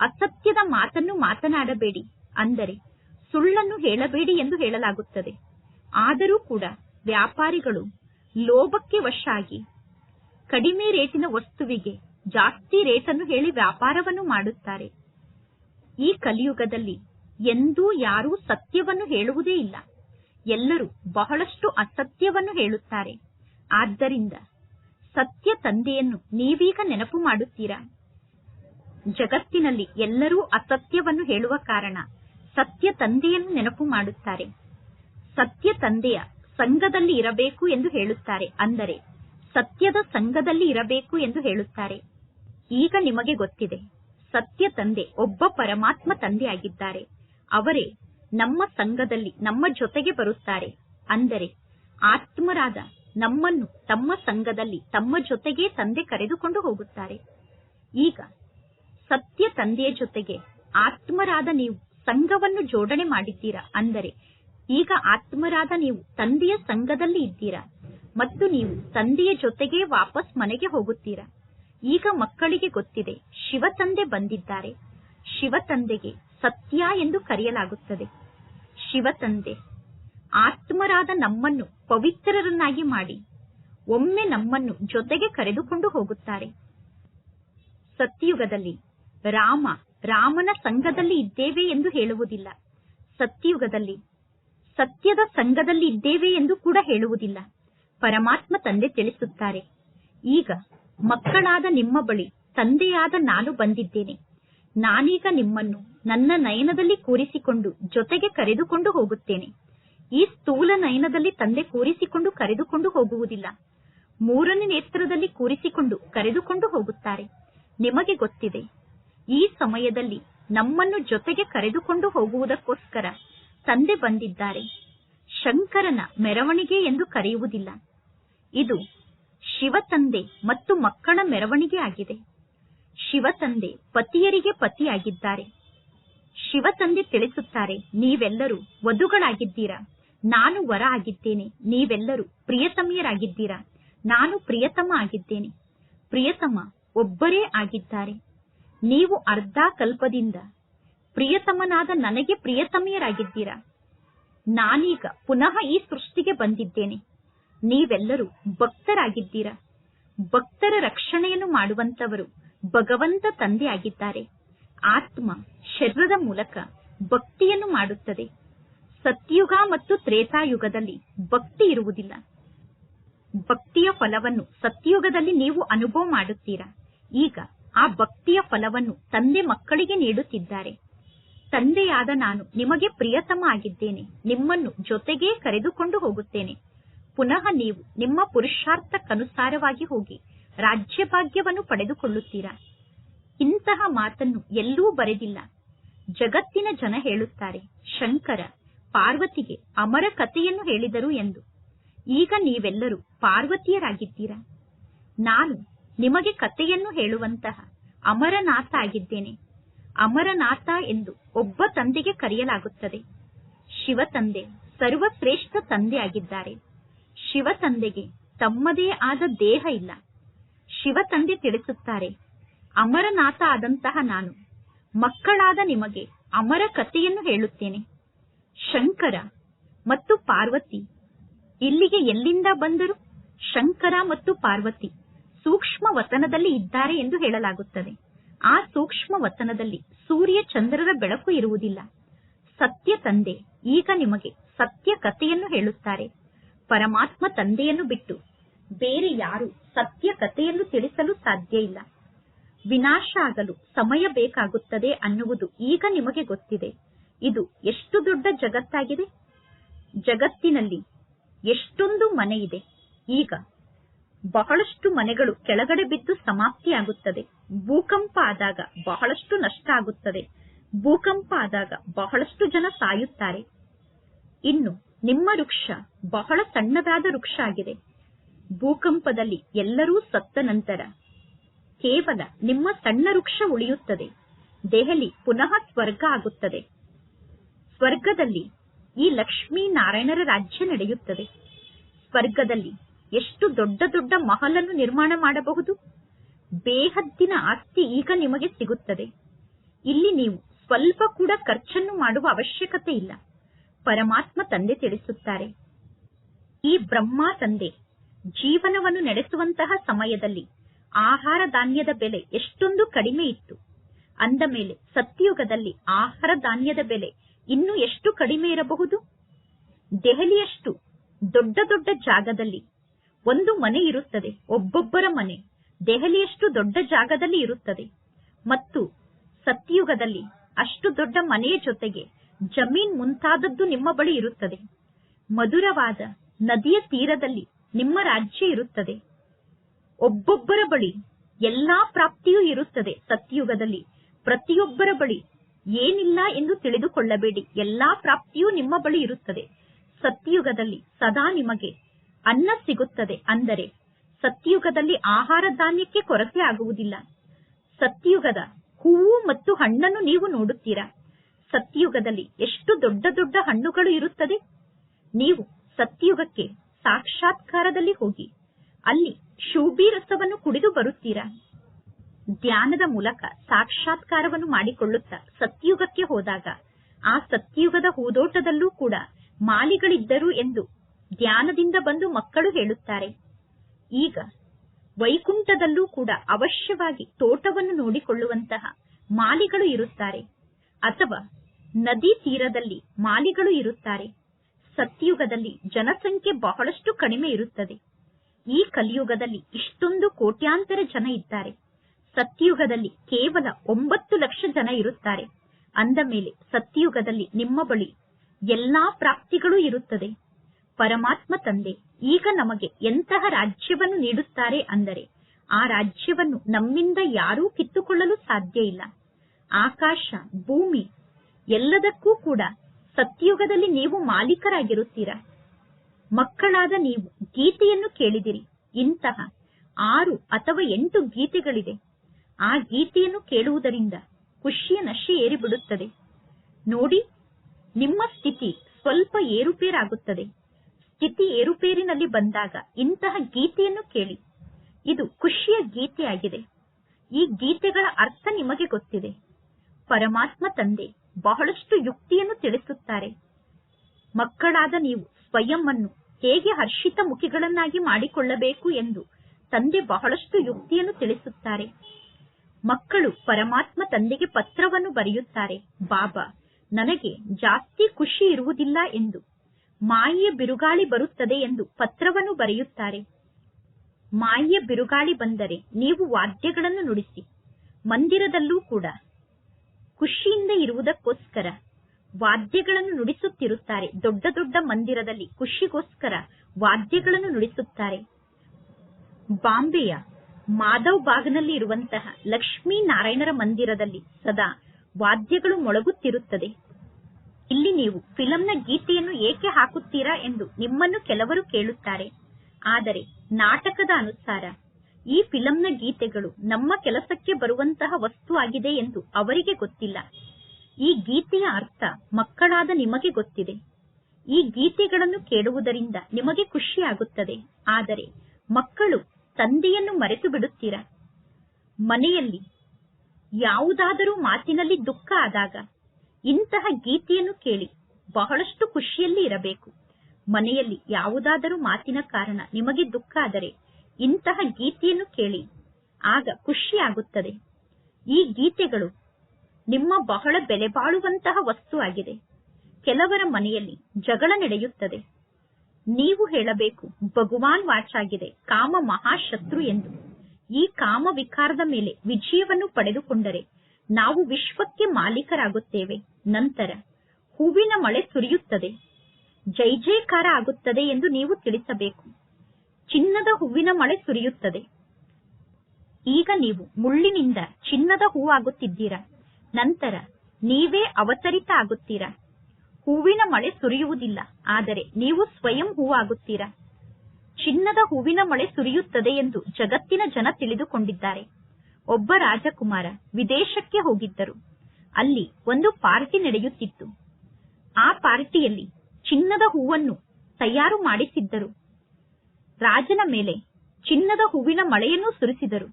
ಅಸತ್ಯದ ಮಾತನ್ನು ಮಾತನಾಡಬೇಡಿ ಅಂದರೆ ಸುಳ್ಳನ್ನು ಹೇಳಬೇಡಿ ಎಂದು ಹೇಳಲಾಗುತ್ತದೆ. ಆದರೂ ಕೂಡ ವ್ಯಾಪಾರಿಗಳು ಲೋಭಕ್ಕೆ ವಶಾಗಿ ಕಡಿಮೆ ರೇಟಿನ ವಸ್ತುವಿಗೆ ಜಾಸ್ತಿ ರೇಟನ್ನು ಹೇಳಿ ವ್ಯಾಪಾರವನ್ನು ಮಾಡುತ್ತಾರೆ. ಈ ಕಲಿಯುಗದಲ್ಲಿ ಎಂದೂ ಯಾರೂ ಸತ್ಯವನ್ನು ಹೇಳುವುದೇ ಇಲ್ಲ. ಎಲ್ಲರೂ ಬಹಳಷ್ಟು ಅಸತ್ಯವನ್ನು ಹೇಳುತ್ತಾರೆ. ಆದ್ದರಿಂದ ಸತ್ಯ ತಂದೆಯನ್ನು ನೀವೀಗ ನೆನಪು ಮಾಡುತ್ತೀರಾ? ಜಗತ್ತಿನಲ್ಲಿ ಎಲ್ಲರೂ ಅಸತ್ಯವನ್ನು ಹೇಳುವ ಕಾರಣ ಸತ್ಯ ತಂದೆಯನ್ನು ನೆನಪು ಮಾಡುತ್ತಾರೆ. ಸತ್ಯ ತಂದೆಯ ಸಂಘದಲ್ಲಿ ಇರಬೇಕು ಎಂದು ಹೇಳುತ್ತಾರೆ. ಅಂದರೆ ಸತ್ಯದ ಸಂಘದಲ್ಲಿ ಇರಬೇಕು ಎಂದು ಹೇಳುತ್ತಾರೆ. ಈಗ ನಿಮಗೆ ಗೊತ್ತಿದೆ, ಸತ್ಯ ತಂದೆ ಒಬ್ಬ ಪರಮಾತ್ಮ ತಂದೆಯಾಗಿದ್ದಾರೆ. ಅವರೇ ನಮ್ಮ ಸಂಘದಲ್ಲಿ, ನಮ್ಮ ಜೊತೆಗೆ ಬರುತ್ತಾರೆ. ಅಂದರೆ ಆತ್ಮರಾದ ನಮ್ಮನ್ನು ತಮ್ಮ ಸಂಘದಲ್ಲಿ, ತಮ್ಮ ಜೊತೆಗೆ ತಂದೆ ಕರೆದುಕೊಂಡು ಹೋಗುತ್ತಾರೆ. ಈಗ ಸತ್ಯ ತಂದೆಯ ಜೊತೆಗೆ ಆತ್ಮರಾದ ನೀವು ಸಂಘವನ್ನು ಜೋಡಣೆ ಮಾಡಿದ್ದೀರಾ? ಅಂದರೆ ಈಗ ಆತ್ಮರಾದ ನೀವು ತಂದೆಯ ಸಂಘದಲ್ಲಿ ಇದ್ದೀರಾ? ಮತ್ತು ನೀವು ತಂದೆಯ ಜೊತೆಗೆ ವಾಪಸ್ ಮನೆಗೆ ಹೋಗುತ್ತೀರಾ? ಈಗ ಮಕ್ಕಳಿಗೆ ಗೊತ್ತಿದೆ, ಶಿವ ತಂದೆ ಬಂದಿದ್ದಾರೆ. ಶಿವ ತಂದೆಗೆ ಸತ್ಯ ಎಂದು ಕರೆಯಲಾಗುತ್ತದೆ. ಶಿವ ತಂದೆ ಆತ್ಮರಾದ ನಮ್ಮನ್ನು ಪವಿತ್ರರನ್ನಾಗಿ ಮಾಡಿ, ಒಮ್ಮೆ ನಮ್ಮನ್ನು ಜೊತೆಗೆ ಕರೆದುಕೊಂಡು ಹೋಗುತ್ತಾರೆ. ಸತ್ಯಯುಗದಲ್ಲಿ ರಾಮ ರಾಮನ ಸಂಘದಲ್ಲಿ ಇದ್ದೇವೆ ಎಂದು ಹೇಳುವುದಿಲ್ಲ. ಸತ್ಯಯುಗದಲ್ಲಿ ಸತ್ಯದ ಸಂಘದಲ್ಲಿ ಇದ್ದೇವೆ ಎಂದು ಕೂಡ ಹೇಳುವುದಿಲ್ಲ. ಪರಮಾತ್ಮ ತಂದೆ ತಿಳಿಸುತ್ತಾರೆ. ಈಗ ಮಕ್ಕಳಾದ ನಿಮ್ಮ ಬಳಿ ತಂದೆಯಾದ ನಾನು ಬಂದಿದ್ದೇನೆ. ನಾನೀಗ ನಿಮ್ಮನ್ನು ನನ್ನ ನಯನದಲ್ಲಿ ಕೂರಿಸಿಕೊಂಡು ಜೊತೆಗೆ ಕರೆದುಕೊಂಡು ಹೋಗುತ್ತೇನೆ. ಈ ಸ್ಥೂಲ ನಯನದಲ್ಲಿ ತಂದೆ ಕೂರಿಸಿಕೊಂಡು ಕರೆದುಕೊಂಡು ಹೋಗುವುದಿಲ್ಲ. ಮೂರನೇ ನೇತ್ರದಲ್ಲಿ ಕೂರಿಸಿಕೊಂಡು ಕರೆದುಕೊಂಡು ಹೋಗುತ್ತಾರೆ. ನಿಮಗೆ ಗೊತ್ತಿದೆ, ಈ ಸಮಯದಲ್ಲಿ ನಮ್ಮನ್ನು ಜೊತೆಗೆ ಕರೆದುಕೊಂಡು ಹೋಗುವುದಕ್ಕೋಸ್ಕರ ತಂದೆ ಬಂದಿದ್ದಾರೆ. ಶಂಕರನ ಮೆರವಣಿಗೆ ಎಂದು ಕರೆಯುವುದಿಲ್ಲ. ಇದು ಶಿವ ತಂದೆ ಮತ್ತು ಮಕ್ಕಳ ಮೆರವಣಿಗೆ ಆಗಿದೆ. ಶಿವತಂದೆ ಪತಿಯರಿಗೆ ಪತಿಯಾಗಿದ್ದಾರೆ. ಶಿವತಂದೆ ತಿಳಿಸುತ್ತಾರೆ, ನೀವೆಲ್ಲರೂ ವಧುಗಳಾಗಿದ್ದೀರಾ? ನಾನು ವರ ಆಗಿದ್ದೇನೆ. ನೀವೆಲ್ಲರೂ ಪ್ರಿಯತಮಿಯರಾಗಿದ್ದೀರಾ? ನಾನು ಪ್ರಿಯತಮ ಆಗಿದ್ದೇನೆ. ಪ್ರಿಯತಮ ಒಬ್ಬರೇ ಆಗಿದ್ದಾರೆ. ನೀವು ಅರ್ಧ ಕಲ್ಪದಿಂದ ಪ್ರಿಯತಮನಾದ ನನಗೆ ಪ್ರಿಯತಮಿಯರಾಗಿದ್ದೀರಾ? ನಾನೀಗ ಪುನಃ ಈ ಸೃಷ್ಟಿಗೆ ಬಂದಿದ್ದೇನೆ. ನೀವೆಲ್ಲರೂ ಭಕ್ತರಾಗಿದ್ದೀರಾ? ಭಕ್ತರ ರಕ್ಷಣೆಯನ್ನು ಮಾಡುವಂತವರು ಭಗವಂತ ತಂದೆಯಾಗಿದ್ದಾರೆ. ಆತ್ಮ ಶರೀರದ ಮೂಲಕ ಭಕ್ತಿಯನ್ನು ಮಾಡುತ್ತದೆ. ಸತ್ಯುಗ ಮತ್ತು ತ್ರೇತಾಯುಗದಲ್ಲಿ ಭಕ್ತಿ ಇರುವುದಿಲ್ಲ. ಭಕ್ತಿಯ ಫಲವನ್ನು ಸತ್ಯುಗದಲ್ಲಿ ನೀವು ಅನುಭವ ಮಾಡುತ್ತೀರಾ? ಈಗ ಆ ಭಕ್ತಿಯ ಫಲವನ್ನು ತಂದೆ ಮಕ್ಕಳಿಗೆ ನೀಡುತ್ತಿದ್ದಾರೆ. ತಂದೆಯಾದ ನಾನು ನಿಮಗೆ ಪ್ರಿಯತಮ ಆಗಿದ್ದೇನೆ. ನಿಮ್ಮನ್ನು ಜೊತೆಗೇ ಕರೆದುಕೊಂಡು ಹೋಗುತ್ತೇನೆ. ಪುನಃ ನೀವು ನಿಮ್ಮ ಪುರುಷಾರ್ಥಕ್ಕನುಸಾರವಾಗಿ ಹೋಗಿ. ರಾಜ್ಯಭಾಗ್ಯವನ್ನು ಪಡೆದುಕೊಳ್ಳುತ್ತೀರಾ? ಇಂತಹ ಮಾತನ್ನು ಎಲ್ಲೂ ಬರೆದಿಲ್ಲ. ಜಗತ್ತಿನ ಜನ ಹೇಳುತ್ತಾರೆ, ಶಂಕರ, ಪಾರ್ವತಿಗೆ ಅಮರ ಕಥೆಯನ್ನು ಹೇಳಿದರು ಎಂದು. ಈಗ ನೀವೆಲ್ಲರೂ ಪಾರ್ವತಿಯರಾಗಿದ್ದೀರಾ? ನಾನು ನಿಮಗೆ ಕಥೆಯನ್ನು ಹೇಳುವಂತಹ ಅಮರನಾಥ ಆಗಿದ್ದೇನೆ. ಅಮರನಾಥ ಎಂದು ಒಬ್ಬ ತಂದೆಗೆ ಕರೆಯಲಾಗುತ್ತದೆ. ಶಿವತಂದೆ ಸರ್ವಶ್ರೇಷ್ಠ ತಂದೆ ಆಗಿದ್ದಾರೆ ಶಿವತಂದೆಗೆ ತಮ್ಮದೇ ಆದ ದೇಹ ಇಲ್ಲ. ಶಿವತಂದೆ ತಿಳಿಸುತ್ತಾರೆ, ಅಮರನಾಥ ಆದಂತಹ ನಾನು, ಮಕ್ಕಳಾದ ನಿಮಗೆ ಅಮರ ಕಥೆಯನ್ನು ಹೇಳುತ್ತೇನೆ. ಶಂಕರ ಮತ್ತು ಪಾರ್ವತಿ, ಇಲ್ಲಿಗೆ ಎಲ್ಲಿಂದ ಬಂದರು? ಶಂಕರ ಮತ್ತು ಪಾರ್ವತಿ ಸೂಕ್ಷ್ಮ ವತನದಲ್ಲಿ ಇದ್ದಾರೆ ಎಂದು ಹೇಳಲಾಗುತ್ತದೆ. ಆ ಸೂಕ್ಷ್ಮ ವತನದಲ್ಲಿ ಸೂರ್ಯ ಚಂದ್ರರ ಬೆಳಕು ಇರುವುದಿಲ್ಲ. ಸತ್ಯ ತಂದೆ, ಈಗ ನಿಮಗೆ ಸತ್ಯ ಕಥೆಯನ್ನು ಹೇಳುತ್ತಾರೆ. ಪರಮಾತ್ಮ ತಂದೆಯನ್ನು ಬಿಟ್ಟು ಬೇರೆ ಯಾರು ಸತ್ಯ ಕಥೆಯನ್ನು ತಿಳಿಸಲು ಸಾಧ್ಯ ಇಲ್ಲ. ವಿನಾಶ ಆಗಲು ಸಮಯ ಬೇಕಾಗುತ್ತದೆ ಅನ್ನುವುದು ಈಗ ನಿಮಗೆ ಗೊತ್ತಿದೆ. ಇದು ಎಷ್ಟು ದೊಡ್ಡ ಜಗತ್ತಾಗಿದೆ? ಜಗತ್ತಿನಲ್ಲಿ ಎಷ್ಟೊಂದು ಮನೆ ಇದೆ. ಈಗ ಬಹಳಷ್ಟು ಮನೆಗಳು ಕೆಳಗಡೆ ಬಿದ್ದು ಸಮಾಪ್ತಿಯಾಗುತ್ತದೆ. ಭೂಕಂಪ ಆದಾಗ ಬಹಳಷ್ಟು ನಷ್ಟ ಆಗುತ್ತದೆ. ಭೂಕಂಪ ಆದಾಗ ಬಹಳಷ್ಟು ಜನ ಸಾಯುತ್ತಾರೆ. ಇನ್ನು ನಿಮ್ಮ ವೃಕ್ಷ ಬಹಳ ಸಣ್ಣದಾದ ವೃಕ್ಷ ಆಗಿದೆ. ಭೂಕಂಪದಲ್ಲಿ ಎಲ್ಲರೂ ಸತ್ತ ನಂತರ ಕೇವಲ ನಿಮ್ಮ ಸಣ್ಣ ವೃಕ್ಷ ಉಳಿಯುತ್ತದೆ. ದೆಹಲಿ ಪುನಃ ಸ್ವರ್ಗ ಆಗುತ್ತದೆ. ಸ್ವರ್ಗದಲ್ಲಿ ಈ ಲಕ್ಷ್ಮೀ ನಾರಾಯಣರ ರಾಜ್ಯ ನಡೆಯುತ್ತದೆ. ಸ್ವರ್ಗದಲ್ಲಿ ಎಷ್ಟು ದೊಡ್ಡ ದೊಡ್ಡ ಮಹಲನ್ನು ನಿರ್ಮಾಣ ಮಾಡಬಹುದು? ಬೇಹದ್ದಿನ ಆಸ್ತಿ ಈಗ ನಿಮಗೆ ಸಿಗುತ್ತದೆ. ಇಲ್ಲಿ ನೀವು ಸ್ವಲ್ಪ ಕೂಡ ಖರ್ಚನ್ನು ಮಾಡುವ ಅವಶ್ಯಕತೆ ಇಲ್ಲ. ಪರಮಾತ್ಮ ತಂದೆ ತಿಳಿಸುತ್ತಾರೆ. ಈ ಬ್ರಹ್ಮ ತಂದೆ ಜೀವನವನ್ನು ನಡೆಸುವಂತಹ ಸಮಯದಲ್ಲಿ ಆಹಾರ ಧಾನ್ಯದ ಬೆಲೆ ಎಷ್ಟೊಂದು ಕಡಿಮೆ ಇತ್ತು. ಅಂದ ಮೇಲೆ ಸತ್ಯುಗದಲ್ಲಿ ಆಹಾರ ಧಾನ್ಯದ ಬೆಲೆ ಇನ್ನು ಎಷ್ಟು ಕಡಿಮೆ ಇರಬಹುದು? ದೆಹಲಿಯಷ್ಟು ದೊಡ್ಡ ದೊಡ್ಡ ಜಾಗದಲ್ಲಿ ಒಂದು ಮನೆ ಇರುತ್ತದೆ, ಒಬ್ಬೊಬ್ಬರ ಮನೆ ದೆಹಲಿಯಷ್ಟು ದೊಡ್ಡ ಜಾಗದಲ್ಲಿ ಇರುತ್ತದೆ. ಮತ್ತು ಸತ್ಯುಗದಲ್ಲಿ ಅಷ್ಟು ದೊಡ್ಡ ಮನೆಯ ಜೊತೆಗೆ ಜಮೀನ್ ಮುಂತಾದದ್ದು ನಿಮ್ಮ ಬಳಿ ಇರುತ್ತದೆ. ಮಧುರವಾದ ನದಿಯ ತೀರದಲ್ಲಿ ನಿಮ್ಮ ರಾಜ್ಯ ಇರುತ್ತದೆ. ಒಬ್ಬೊಬ್ಬರ ಬಳಿ ಎಲ್ಲಾ ಪ್ರಾಪ್ತಿಯೂ ಇರುತ್ತದೆ. ಸತ್ಯುಗದಲ್ಲಿ ಪ್ರತಿಯೊಬ್ಬರ ಬಳಿ ಏನಿಲ್ಲ ಎಂದು ತಿಳಿದುಕೊಳ್ಳಬೇಡಿ. ಎಲ್ಲಾ ಪ್ರಾಪ್ತಿಯೂ ನಿಮ್ಮ ಬಳಿ ಇರುತ್ತದೆ. ಸತ್ಯುಗದಲ್ಲಿ ಸದಾ ನಿಮಗೆ ಅನ್ನ ಸಿಗುತ್ತದೆ. ಅಂದರೆ ಸತ್ಯುಗದಲ್ಲಿ ಆಹಾರ ಧಾನ್ಯಕ್ಕೆ ಕೊರತೆ ಆಗುವುದಿಲ್ಲ. ಸತ್ಯುಗದ ಹೂವು ಮತ್ತು ಹಣ್ಣನ್ನು ನೀವು ನೋಡುತ್ತೀರಾ? ಸತ್ಯುಗದಲ್ಲಿ ಎಷ್ಟು ದೊಡ್ಡ ದೊಡ್ಡ ಹಣ್ಣುಗಳು ಇರುತ್ತದೆ? ನೀವು ಸತ್ಯುಗಕ್ಕೆ ಸಾಕ್ಷಾತ್ಕಾರದಲ್ಲಿ ಹೋಗಿ. ಅಲ್ಲಿ ಶೂಬಿ ರಸವನ್ನು ಕುಡಿದು ಬರುತ್ತೀರಾ? ಧ್ಯಾನದ ಮೂಲಕ ಸಾಕ್ಷಾತ್ಕಾರವನ್ನು ಮಾಡಿಕೊಳ್ಳುತ್ತಾ ಸತ್ಯುಗಕ್ಕೆ ಹೋದಾಗ, ಆ ಸತ್ಯುಗದ ಹೂದೋಟದಲ್ಲೂ ಕೂಡ ಮಾಲಿಗಳಿದ್ದರು ಎಂದು ಧ್ಯಾನದಿಂದ ಬಂದು ಮಕ್ಕಳು ಹೇಳುತ್ತಾರೆ. ಈಗ ವೈಕುಂಠದಲ್ಲೂ ಕೂಡ ಅವಶ್ಯವಾಗಿ ತೋಟವನ್ನು ನೋಡಿಕೊಳ್ಳುವಂತಹ ಮಾಲಿಗಳು ಇರುತ್ತಾರೆ. ಅಥವಾ ನದಿ ತೀರದಲ್ಲಿ ಮಾಲಿಗಳು ಇರುತ್ತಾರೆ. ಸತ್ಯುಗದಲ್ಲಿ ಜನಸಂಖ್ಯೆ ಬಹಳಷ್ಟು ಕಡಿಮೆ ಇರುತ್ತದೆ. ಈ ಕಲಿಯುಗದಲ್ಲಿ ಇಷ್ಟೊಂದು ಕೋಟ್ಯಾಂತರ ಜನ ಇದ್ದಾರೆ. ಸತ್ಯಯುಗದಲ್ಲಿ ಕೇವಲ ಒಂಬತ್ತು ಲಕ್ಷ ಜನ ಇರುತ್ತಾರೆ. ಅಂದ ಮೇಲೆ ಸತ್ಯಯುಗದಲ್ಲಿ ನಿಮ್ಮ ಬಳಿ ಎಲ್ಲಾ ಪ್ರಾಪ್ತಿಗಳು ಇರುತ್ತದೆ. ಪರಮಾತ್ಮ ತಂದೆ, ಈಗ ನಮಗೆ ಎಂತಹ ರಾಜ್ಯವನ್ನು ನೀಡುತ್ತಾರೆ ಅಂದರೆ, ಆ ರಾಜ್ಯವನ್ನು ನಮ್ಮಿಂದ ಯಾರೂ ಕಿತ್ತುಕೊಳ್ಳಲು ಸಾಧ್ಯ ಇಲ್ಲ. ಆಕಾಶ, ಭೂಮಿ ಎಲ್ಲದಕ್ಕೂ ಕೂಡ ಸತ್ಯಯುಗದಲ್ಲಿ ನೀವು ಮಾಲೀಕರಾಗಿರುತ್ತೀರಾ? ಮಕ್ಕಳಾದ ನೀವು ಗೀತೆಯನ್ನು ಕೇಳಿದಿರಿ. ಇಂತಹ ಆರು ಅಥವಾ ಎಂಟು ಗೀತೆಗಳಿದೆ. ಆ ಗೀತೆಯನ್ನು ಕೇಳುವುದರಿಂದ ಖುಷಿಯ ನಶೆ ಏರಿಬಿಡುತ್ತದೆ. ನೋಡಿ, ನಿಮ್ಮ ಸ್ಥಿತಿ ಸ್ವಲ್ಪ ಏರುಪೇರಾಗುತ್ತದೆ. ಸ್ಥಿತಿ ಏರುಪೇರಿನಲ್ಲಿ ಬಂದಾಗ ಇಂತಹ ಗೀತೆಯನ್ನು ಕೇಳಿ. ಇದು ಖುಷಿಯ ಗೀತೆಯಾಗಿದೆ. ಈ ಗೀತೆಗಳ ಅರ್ಥ ನಿಮಗೆ ಗೊತ್ತಿದೆ. ಪರಮಾತ್ಮ ತಂದೆ ಬಹಳಷ್ಟು ಯುಕ್ತಿಯನ್ನು ತಿಳಿಸುತ್ತಾರೆ. ಮಕ್ಕಳಾದ ನೀವು ಸ್ವಯಂ ಹೇಗೆ ಹರ್ಷಿತ ಮುಖಿಗಳನ್ನಾಗಿ ಮಾಡಿಕೊಳ್ಳಬೇಕು ಎಂದು ತಂದೆ ಬಹಳಷ್ಟು ಯುಕ್ತಿಯನ್ನು ತಿಳಿಸುತ್ತಾರೆ. ಮಕ್ಕಳು ಪರಮಾತ್ಮ ತಂದೆಗೆ ಪತ್ರವನ್ನು ಬರೆಯುತ್ತಾರೆ, ಬಾಬಾ, ನನಗೆ ಜಾಸ್ತಿ ಖುಷಿ ಇರುವುದಿಲ್ಲ ಎಂದು. ಮಾಯೆಯ ಬಿರುಗಾಳಿ ಬರುತ್ತದೆ ಎಂದು ಪತ್ರವನ್ನು ಬರೆಯುತ್ತಾರೆ. ಮಾಯೆಯ ಬಿರುಗಾಳಿ ಬಂದರೆ ನೀವು ವಾದ್ಯಗಳನ್ನು ನುಡಿಸಿ. ಮಂದಿರದಲ್ಲೂ ಕೂಡ ಖುಷಿಯಿಂದ ಇರುವುದಕ್ಕೋಸ್ಕರ ವಾದ್ಯಗಳನ್ನು ನುಡಿಸುತ್ತಿರುತ್ತಾರೆ. ದೊಡ್ಡ ದೊಡ್ಡ ಮಂದಿರದಲ್ಲಿ ಖುಷಿಗೋಸ್ಕರ ವಾದ್ಯಗಳನ್ನು ನುಡಿಸುತ್ತಾರೆ. ಬಾಂಬೆಯ ಮಾಧವ್ ಬಾಗ್ನಲ್ಲಿ ಇರುವಂತಹ ಲಕ್ಷ್ಮೀ ನಾರಾಯಣರ ಮಂದಿರದಲ್ಲಿ ಸದಾ ವಾದ್ಯಗಳು ಮೊಳಗುತ್ತಿರುತ್ತದೆ. ಇಲ್ಲಿ ನೀವು ಫಿಲಂನ ಗೀತೆಯನ್ನು ಏಕೆ ಹಾಕುತ್ತೀರಾ ಎಂದು ನಿಮ್ಮನ್ನು ಕೆಲವರು ಕೇಳುತ್ತಾರೆ. ಆದರೆ ನಾಟಕದ ಅನುಸಾರ ಈ ಫಿಲಂನ ಗೀತೆಗಳು ನಮ್ಮ ಕೆಲಸಕ್ಕೆ ಬರುವಂತಹ ವಸ್ತು ಆಗಿದೆ ಎಂದು ಅವರಿಗೆ ಗೊತ್ತಿಲ್ಲ. ಈ ಗೀತೆಯ ಅರ್ಥ ಮಕ್ಕಳಾದ ನಿಮಗೆ ಗೊತ್ತಿದೆ. ಈ ಗೀತೆಗಳನ್ನು ಕೇಳುವುದರಿಂದ ನಿಮಗೆ ಖುಷಿಯಾಗುತ್ತದೆ. ಆದರೆ ಮಕ್ಕಳು ತಂದೆಯನ್ನು ಮರೆತು ಬಿಡುತ್ತೀರ ಮನೆಯಲ್ಲಿ ಯಾವುದಾದರೂ ಮಾತಿನಲ್ಲಿ ದುಃಖ ಆದಾಗ ಇಂತಹ ಗೀತೆಯನ್ನು ಕೇಳಿ ಬಹಳಷ್ಟು ಖುಷಿಯಲ್ಲಿ ಇರಬೇಕು. ಮನೆಯಲ್ಲಿ ಯಾವುದಾದರೂ ಮಾತಿನ ಕಾರಣ ನಿಮಗೆ ದುಃಖ ಆದರೆ ಇಂತಹ ಗೀತೆಯನ್ನು ಕೇಳಿ. ಆಗ ಖುಷಿಯಾಗುತ್ತದೆ. ಈ ಗೀತೆಗಳು ನಿಮ್ಮ ಬಹಳ ಬೆಲೆ ಬಾಳುವಂತಹ ವಸ್ತು ಆಗಿದೆ. ಕೆಲವರ ಮನೆಯಲ್ಲಿ ಜಗಳ ನಡೆಯುತ್ತದೆ. ನೀವು ಹೇಳಬೇಕು, ಭಗವಾನ್ ವಾಚಾಗಿದೆ ಕಾಮ ಮಹಾಶತ್ರು ಎಂದು. ಈ ಕಾಮ ವಿಕಾರದ ಮೇಲೆ ವಿಜಯವನ್ನು ಪಡೆದುಕೊಂಡರೆ ನಾವು ವಿಶ್ವಕ್ಕೆ ಮಾಲೀಕರಾಗುತ್ತೇವೆ. ನಂತರ ಹೂವಿನ ಮಳೆ ಸುರಿಯುತ್ತದೆ. ಜೈ ಜೈಕಾರ ಆಗುತ್ತದೆ ಎಂದು ನೀವು ತಿಳಿಸಬೇಕು. ಚಿನ್ನದ ಹೂವಿನ ಮಳೆ ಸುರಿಯುತ್ತದೆ. ಈಗ ನೀವು ಮುಳ್ಳಿನಿಂದ ಚಿನ್ನದ ಹೂವಾಗುತ್ತಿದ್ದೀರಾ? ನಂತರ ನೀವೇ ಅವತರಿತ ಆಗುತ್ತೀರಾ? ಹೂವಿನ ಮಳೆ ಸುರಿಯುವುದಿಲ್ಲ, ಆದರೆ ನೀವು ಸ್ವಯಂ ಹೂವಾಗುತ್ತೀರಾ? ಚಿನ್ನದ ಹೂವಿನ ಮಳೆ ಸುರಿಯುತ್ತದೆ ಎಂದು ಜಗತ್ತಿನ ಜನ ತಿಳಿದುಕೊಂಡಿದ್ದಾರೆ. ಒಬ್ಬ ರಾಜಕುಮಾರ ವಿದೇಶಕ್ಕೆ ಹೋಗಿದ್ದರು. ಅಲ್ಲಿ ಒಂದು ಪಾರ್ಟಿ ನಡೆಯುತ್ತಿತ್ತು. ಆ ಪಾರ್ಟಿಯಲ್ಲಿ ಚಿನ್ನದ ಹೂವನ್ನು ತಯಾರು ಮಾಡಿಸಿದ್ದರು. ರಾಜನ ಮೇಲೆ ಚಿನ್ನದ ಹೂವಿನ ಮಳೆಯನ್ನು ಸುರಿಸಿದರು.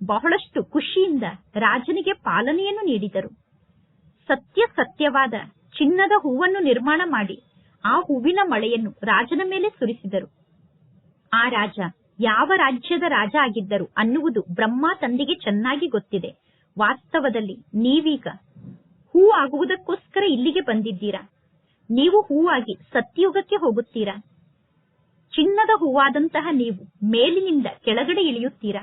ಬಹಳಷ್ಟು ಖುಷಿಯಿಂದ ರಾಜನಿಗೆ ಪಾಲನೆಯನ್ನು ನೀಡಿದರು. ಸತ್ಯ ಸತ್ಯವಾದ ಚಿನ್ನದ ಹೂವನ್ನು ನಿರ್ಮಾಣ ಮಾಡಿ ಆ ಹೂವಿನ ಮಳೆಯನ್ನು ರಾಜನ ಮೇಲೆ ಸುರಿಸಿದರು. ಆ ರಾಜ ಯಾವ ರಾಜ್ಯದ ರಾಜ ಆಗಿದ್ದರು ಅನ್ನುವುದು ಬ್ರಹ್ಮ ತಂದೆಗೆ ಚೆನ್ನಾಗಿ ಗೊತ್ತಿದೆ. ವಾಸ್ತವದಲ್ಲಿ ನೀವೀಗ ಹೂ ಆಗುವುದಕ್ಕೋಸ್ಕರ ಇಲ್ಲಿಗೆ ಬಂದಿದ್ದೀರಾ? ನೀವು ಹೂವಾಗಿ ಸತ್ಯಯುಗಕ್ಕೆ ಹೋಗುತ್ತೀರಾ? ಚಿನ್ನದ ಹೂವಾದಂತಹ ನೀವು ಮೇಲಿನಿಂದ ಕೆಳಗಡೆ ಇಳಿಯುತ್ತೀರಾ?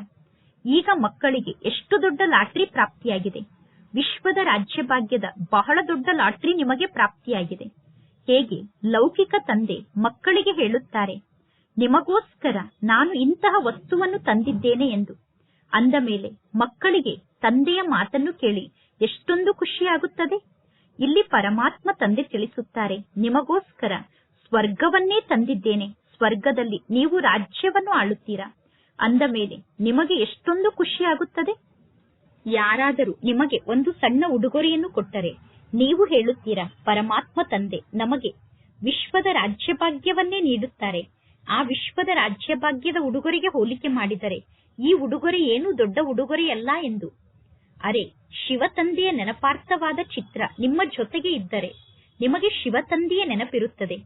ಈಗ ಮಕ್ಕಳಿಗೆ ಎಷ್ಟು ದೊಡ್ಡ ಲಾಟ್ರಿ ಪ್ರಾಪ್ತಿಯಾಗಿದೆ? ವಿಶ್ವದ ರಾಜ್ಯಭಾಗ್ಯದ ಬಹಳ ದೊಡ್ಡ ಲಾಟ್ರಿ ನಿಮಗೆ ಪ್ರಾಪ್ತಿಯಾಗಿದೆ. ಹೇಗೆ ಲೌಕಿಕ ತಂದೆ ಮಕ್ಕಳಿಗೆ ಹೇಳುತ್ತಾರೆ, ನಿಮಗೋಸ್ಕರ ನಾನು ಇಂತಹ ವಸ್ತುವನ್ನು ತಂದಿದ್ದೇನೆ ಎಂದು. ಅಂದ ಮೇಲೆ ಮಕ್ಕಳಿಗೆ ತಂದೆಯ ಮಾತನ್ನು ಕೇಳಿ ಎಷ್ಟೊಂದು ಖುಷಿಯಾಗುತ್ತದೆ. ಇಲ್ಲಿ ಪರಮಾತ್ಮ ತಂದೆ ತಿಳಿಸುತ್ತಾರೆ, ನಿಮಗೋಸ್ಕರ ಸ್ವರ್ಗವನ್ನೇ ತಂದಿದ್ದೇನೆ. ಸ್ವರ್ಗದಲ್ಲಿ ನೀವು ರಾಜ್ಯವನ್ನು ಆಳುತ್ತೀರಾ? ಅಂದ ಮೇಲೆ, ನಿಮಗೆ ಎಷ್ಟೊಂದು ಖುಷಿಯಾಗುತ್ತದೆ? ಯಾರಾದರೂ ನಿಮಗೆ ಒಂದು ಸಣ್ಣ ಉಡುಗೊರೆಯನ್ನು ಕೊಟ್ಟರೆ ನೀವು ಹೇಳುತ್ತೀರಾ, ಪರಮಾತ್ಮ ತಂದೆ ನಮಗೆ ವಿಶ್ವದ ರಾಜ್ಯಭಾಗ್ಯವನ್ನೇ ನೀಡುತ್ತಾರೆ. ಆ ವಿಶ್ವದ ರಾಜ್ಯಭಾಗ್ಯದ ಉಡುಗೊರೆಗೆ ಹೋಲಿಕೆ ಮಾಡಿದರೆ ಈ ಉಡುಗೊರೆ ಏನು ದೊಡ್ಡ ಉಡುಗೊರೆಯಲ್ಲ ಎಂದು? ಅರೆ, ಶಿವತಂದೆಯ ನೆನಪಾರ್ಥವಾದ ಚಿತ್ರ ನಿಮ್ಮ ಜೊತೆಗೆ ಇದ್ದರೆ ನಿಮಗೆ ಶಿವತಂದೆಯ ನೆನಪಿರುತ್ತದೆ.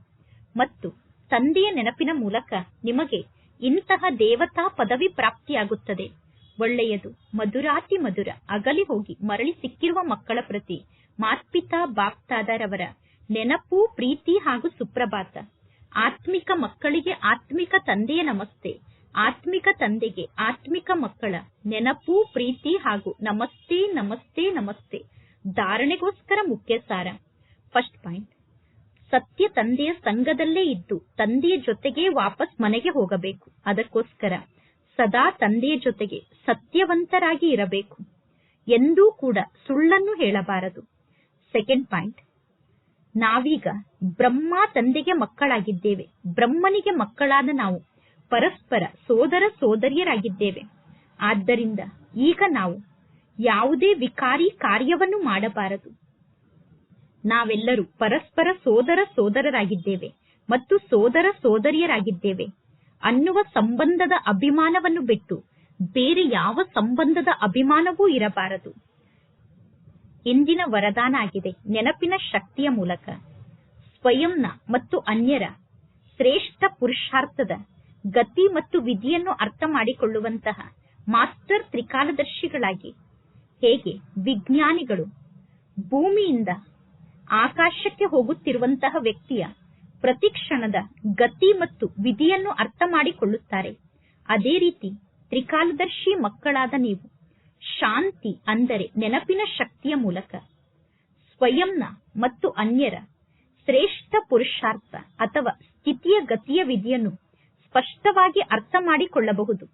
ಮತ್ತು ತಂದೆಯ ನೆನಪಿನ ಮೂಲಕ ನಿಮಗೆ ಇಂತಹ ದೇವತಾ ಪದವಿ ಪ್ರಾಪ್ತಿಯಾಗುತ್ತದೆ. ಒಳ್ಳೆಯದು, ಮಧುರಾತಿ ಮಧುರ, ಅಗಲಿ ಹೋಗಿ ಮರಳಿ ಸಿಕ್ಕಿರುವ ಮಕ್ಕಳ ಪ್ರತಿ ಮಾತ್ಪಿತಾ ಬಾಪ್ತಾದರವರ ನೆನಪು, ಪ್ರೀತಿ ಹಾಗೂ ಸುಪ್ರಭಾತ. ಆತ್ಮಿಕ ಮಕ್ಕಳಿಗೆ ಆತ್ಮಿಕ ತಂದೆಯ ನಮಸ್ತೆ, ಆತ್ಮಿಕ ತಂದೆಗೆ ಆತ್ಮಿಕ ಮಕ್ಕಳ ನೆನಪು, ಪ್ರೀತಿ ಹಾಗೂ ನಮಸ್ತೆ ನಮಸ್ತೆ ನಮಸ್ತೆ. ಧಾರಣೆಗೋಸ್ಕರ ಮುಖ್ಯ ಸಾರ. First point. ಸತ್ಯ ತಂದೆಯ ಸಂಘದಲ್ಲೇ ಇದ್ದು ತಂದೆಯ ಜೊತೆಗೆ ವಾಪಸ್ ಮನೆಗೆ ಹೋಗಬೇಕು. ಅದಕ್ಕೋಸ್ಕರ ಸದಾ ತಂದೆಯ ಜೊತೆಗೆ ಸತ್ಯವಂತರಾಗಿ ಇರಬೇಕು. ಎಂದೂ ಕೂಡ ಸುಳ್ಳನ್ನು ಹೇಳಬಾರದು. ಸೆಕೆಂಡ್ ಪಾಯಿಂಟ್ ನಾವೀಗ ಬ್ರಹ್ಮ ತಂದೆಗೆ ಮಕ್ಕಳಾಗಿದ್ದೇವೆ. ಬ್ರಹ್ಮನಿಗೆ ಮಕ್ಕಳಾದ ನಾವು ಪರಸ್ಪರ ಸೋದರ ಸೋದರಿಯರಾಗಿದ್ದೇವೆ. ಆದ್ದರಿಂದ ಈಗ ನಾವು ಯಾವುದೇ ವಿಕಾರಿ ಕಾರ್ಯವನ್ನು ಮಾಡಬಾರದು. ನಾವೆಲ್ಲರೂ ಪರಸ್ಪರ ಸೋದರ ಸೋದರರಾಗಿದ್ದೇವೆ ಮತ್ತು ಸೋದರ ಸೋದರಿಯರಾಗಿದ್ದೇವೆ. ಅನ್ನುವ ಸಂಬಂಧದ ಅಭಿಮಾನವನ್ನು ಬಿಟ್ಟು ಬೇರೆ ಯಾವ ಸಂಬಂಧದ ಅಭಿಮಾನವೂ ಇರಬಾರದು. ಇಂದಿನ ವರದಾನ ಆಗಿದೆ ನೆನಪಿನ ಶಕ್ತಿಯ ಮೂಲಕ. ಸ್ವಯಂನ ಮತ್ತು ಅನ್ಯರ ಶ್ರೇಷ್ಠ ಪುರುಷಾರ್ಥದ ಗತಿ ಮತ್ತು ವಿಧಿಯನ್ನು ಅರ್ಥ ಮಾಡಿಕೊಳ್ಳುವಂತಹ ಮಾಸ್ಟರ್ ತ್ರಿಕಾಲದರ್ಶಿಗಳಾಗಿ ಹೇಗೆ ವಿಜ್ಞಾನಿಗಳು ಭೂಮಿಯಿಂದ ಆಕಾಶಕ್ಕೆ ಹೋಗುತ್ತಿರುವಂತಹ ವ್ಯಕ್ತಿಯ ಪ್ರತಿಕ್ಷಣದ ಗತಿ ಮತ್ತು ವಿಧಿಯನ್ನು ಅರ್ಥ ಮಾಡಿಕೊಳ್ಳುತ್ತಾರೆ. ಅದೇ ರೀತಿ ತ್ರಿಕಾಲದರ್ಶಿ ಮಕ್ಕಳಾದ ನೀವು, ಶಾಂತಿ ಅಂದರೆ ನೆನಪಿನ ಶಕ್ತಿಯ ಮೂಲಕ, ಸ್ವಯಂನ ಮತ್ತು ಅನ್ಯರ ಶ್ರೇಷ್ಠ ಪುರುಷಾರ್ಥ ಅಥವಾ ಸ್ಥಿತಿಯ ಗತಿಯ ವಿಧಿಯನ್ನು ಸ್ಪಷ್ಟವಾಗಿ ಅರ್ಥ ಮಾಡಿಕೊಳ್ಳಬಹುದು.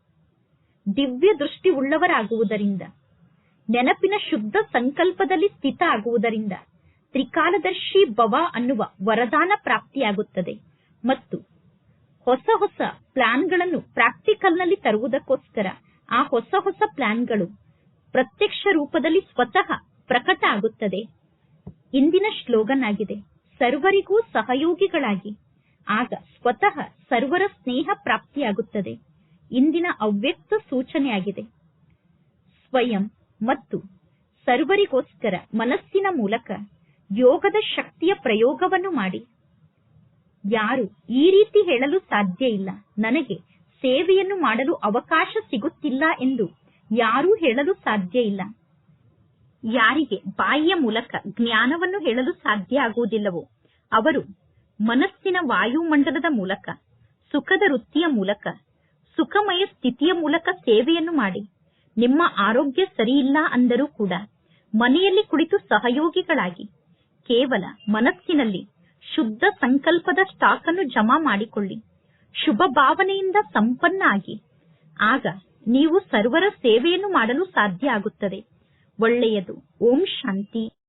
ದಿವ್ಯ ದೃಷ್ಟಿ ಉಳ್ಳವರಾಗುವುದರಿಂದ ನೆನಪಿನ ಶುದ್ಧ ಸಂಕಲ್ಪದಲ್ಲಿ ಸ್ಥಿತ ಆಗುವುದರಿಂದ ತ್ರಿಕಾಲದರ್ಶಿ ಭವ ಅನ್ನುವ ವರದಾನ ಪ್ರಾಪ್ತಿಯಾಗುತ್ತದೆ. ಮತ್ತು ಹೊಸ ಹೊಸ ಪ್ಲಾನ್ಗಳನ್ನು ಪ್ರಾಕ್ಟಿಕಲ್ನಲ್ಲಿ ತರುವುದಕ್ಕೋಸ್ಕರ ಆ ಹೊಸ ಹೊಸ ಪ್ಲಾನ್ಗಳು ಪ್ರತ್ಯಕ್ಷ ರೂಪದಲ್ಲಿ ಸ್ವತಃ ಪ್ರಕಟ ಆಗುತ್ತದೆ. ಇಂದಿನ ಶ್ಲೋಗನ್ ಆಗಿದೆ ಸರ್ವರಿಗೂ ಸಹಯೋಗಿಗಳಾಗಿ. ಆಗ ಸ್ವತಃ ಸರ್ವರ ಸ್ನೇಹ ಪ್ರಾಪ್ತಿಯಾಗುತ್ತದೆ. ಇಂದಿನ ಅವ್ಯಕ್ತ ಸೂಚನೆಯಾಗಿದೆ. ಸ್ವಯಂ ಮತ್ತು ಸರ್ವರಿಗೋಸ್ಕರ ಮನಸ್ಸಿನ ಮೂಲಕ ಯೋಗದ ಶಕ್ತಿಯ ಪ್ರಯೋಗವನ್ನು ಮಾಡಿ. ಯಾರು ಈ ರೀತಿ ಹೇಳಲು ಸಾಧ್ಯ ಇಲ್ಲ. ನನಗೆ ಸೇವೆಯನ್ನು ಮಾಡಲು ಅವಕಾಶ ಸಿಗುತ್ತಿಲ್ಲ ಎಂದು ಯಾರೂ ಹೇಳಲು ಸಾಧ್ಯ ಇಲ್ಲ. ಯಾರಿಗೆ ಬಾಯಿಯ ಮೂಲಕ ಜ್ಞಾನವನ್ನು ಹೇಳಲು ಸಾಧ್ಯ ಆಗುವುದಿಲ್ಲವೋ, ಅವರು ಮನಸ್ಸಿನ ವಾಯುಮಂಡಲದ ಮೂಲಕ, ಸುಖದ ವೃತ್ತಿಯ ಮೂಲಕ, ಸುಖಮಯ ಸ್ಥಿತಿಯ ಮೂಲಕ ಸೇವೆಯನ್ನು ಮಾಡಿ. ನಿಮ್ಮ ಆರೋಗ್ಯ ಸರಿಯಿಲ್ಲ ಅಂದರೂ ಕೂಡ ಮನೆಯಲ್ಲಿ ಕುಳಿತು ಸಹಯೋಗಿಗಳಾಗಿ ಕೇವಲ ಮನಸ್ಸಿನಲ್ಲಿ ಶುದ್ಧ ಸಂಕಲ್ಪದ ಸ್ಟಾಕ್ ಅನ್ನು ಜಮಾ ಮಾಡಿಕೊಳ್ಳಿ. ಶುಭ ಭಾವನೆಯಿಂದ ಸಂಪನ್ನ ಆಗಿ. ಆಗ ನೀವು ಸರ್ವರ ಸೇವೆಯನ್ನು ಮಾಡಲು ಸಾಧ್ಯ ಆಗುತ್ತದೆ. ಒಳ್ಳೆಯದು. ಓಂ ಶಾಂತಿ.